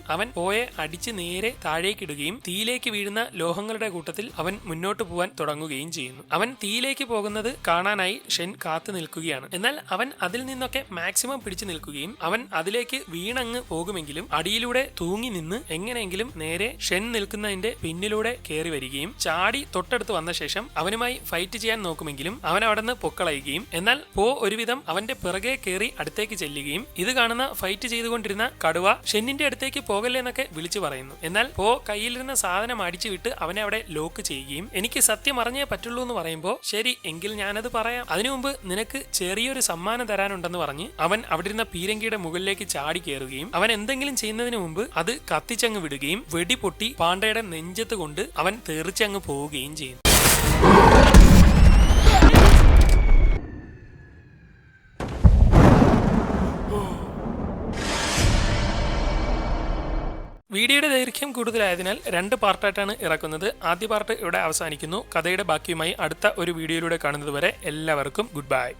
അവൻ പോയെ അടിച്ച് നേരെ താഴേക്കിടുകയും തീയിലേക്ക് വീഴുന്ന ലോഹങ്ങളുടെ കൂട്ടത്തിൽ അവൻ മുന്നോട്ട് പോവാൻ തുടങ്ങുകയും ചെയ്യുന്നു. അവൻ തീയിലേക്ക് പോകുന്നത് കാണാനായി ഷെൻ കാത്തു നിൽക്കുകയാണ്. എന്നാൽ അവൻ അതിൽ നിന്നൊക്കെ മാക്സിമം പിടിച്ചു നിൽക്കുകയും അവൻ അതിലേക്ക് വീണങ്ങ് പോകുമെങ്കിലും അടിയിലൂടെ തൂങ്ങി നിന്ന് എങ്ങനെയെങ്കിലും നേരെ ഷെൻ നിൽക്കുന്നതിന്റെ പിന്നിലൂടെ കയറി വരികയും ചാടി തൊട്ടടുത്ത് വന്ന ശേഷം അവനുമായി ഫൈറ്റ് ചെയ്യാൻ നോക്കുമെങ്കിലും അവൻ അവിടെ നിന്ന് പൊക്കളയുകയും എന്നാൽ പോ ഒരുവിധം അവന്റെ പിറകെ കയറി അടുത്തേക്ക് ചെല്ലുകയും ഇത് കാണുന്ന ഫൈറ്റ് ചെയ്തുകൊണ്ടിരുന്ന കടുവ ഷെന്നിന്റെ അടുത്തേക്ക് പോകല്ലേ എന്നൊക്കെ വിളിച്ചു പറയുന്നു. എന്നാൽ പോ കയ്യിലിരുന്ന സാധനം അടിച്ചു വിട്ട് അവനെ അവിടെ ലോക്ക് ചെയ്യുകയും എനിക്ക് സത്യം അറിഞ്ഞേ പറ്റുള്ളൂ എന്ന് പറയുമ്പോൾ ശരി എങ്കിൽ ഞാനത് പറയാം. അതിനു മുമ്പ് നിനക്ക് ചെറിയൊരു സമ്മാനം തരാനുണ്ടെന്ന് പറഞ്ഞ് അവൻ അവിടെ ഇരുന്ന പീരങ്കിയുടെ മുകളിലേക്ക് ചാടി കയറുകയും അവൻ എന്തെങ്കിലും ചെയ്യുന്നതിന് മുമ്പ് അത് കത്തിച്ചങ്ങ് വിടുകയും വെടിപൊട്ടി പാണ്ഡയുടെ നെഞ്ചത്ത് കൊണ്ട് അവൻ തെറിച്ചങ്ങ് പോവുകയും ചെയ്യുന്നു. വീഡിയോയുടെ ദൈർഘ്യം കൂടുതലായതിനാൽ രണ്ട് പാർട്ടായിട്ടാണ് ഇറക്കുന്നത്. ആദ്യ പാർട്ട് ഇവിടെ അവസാനിക്കുന്നു. കഥയുടെ ബാക്കിയുമായി അടുത്ത ഒരു വീഡിയോയിലൂടെ കാണുന്നതുവരെ എല്ലാവർക്കും ഗുഡ് ബൈ.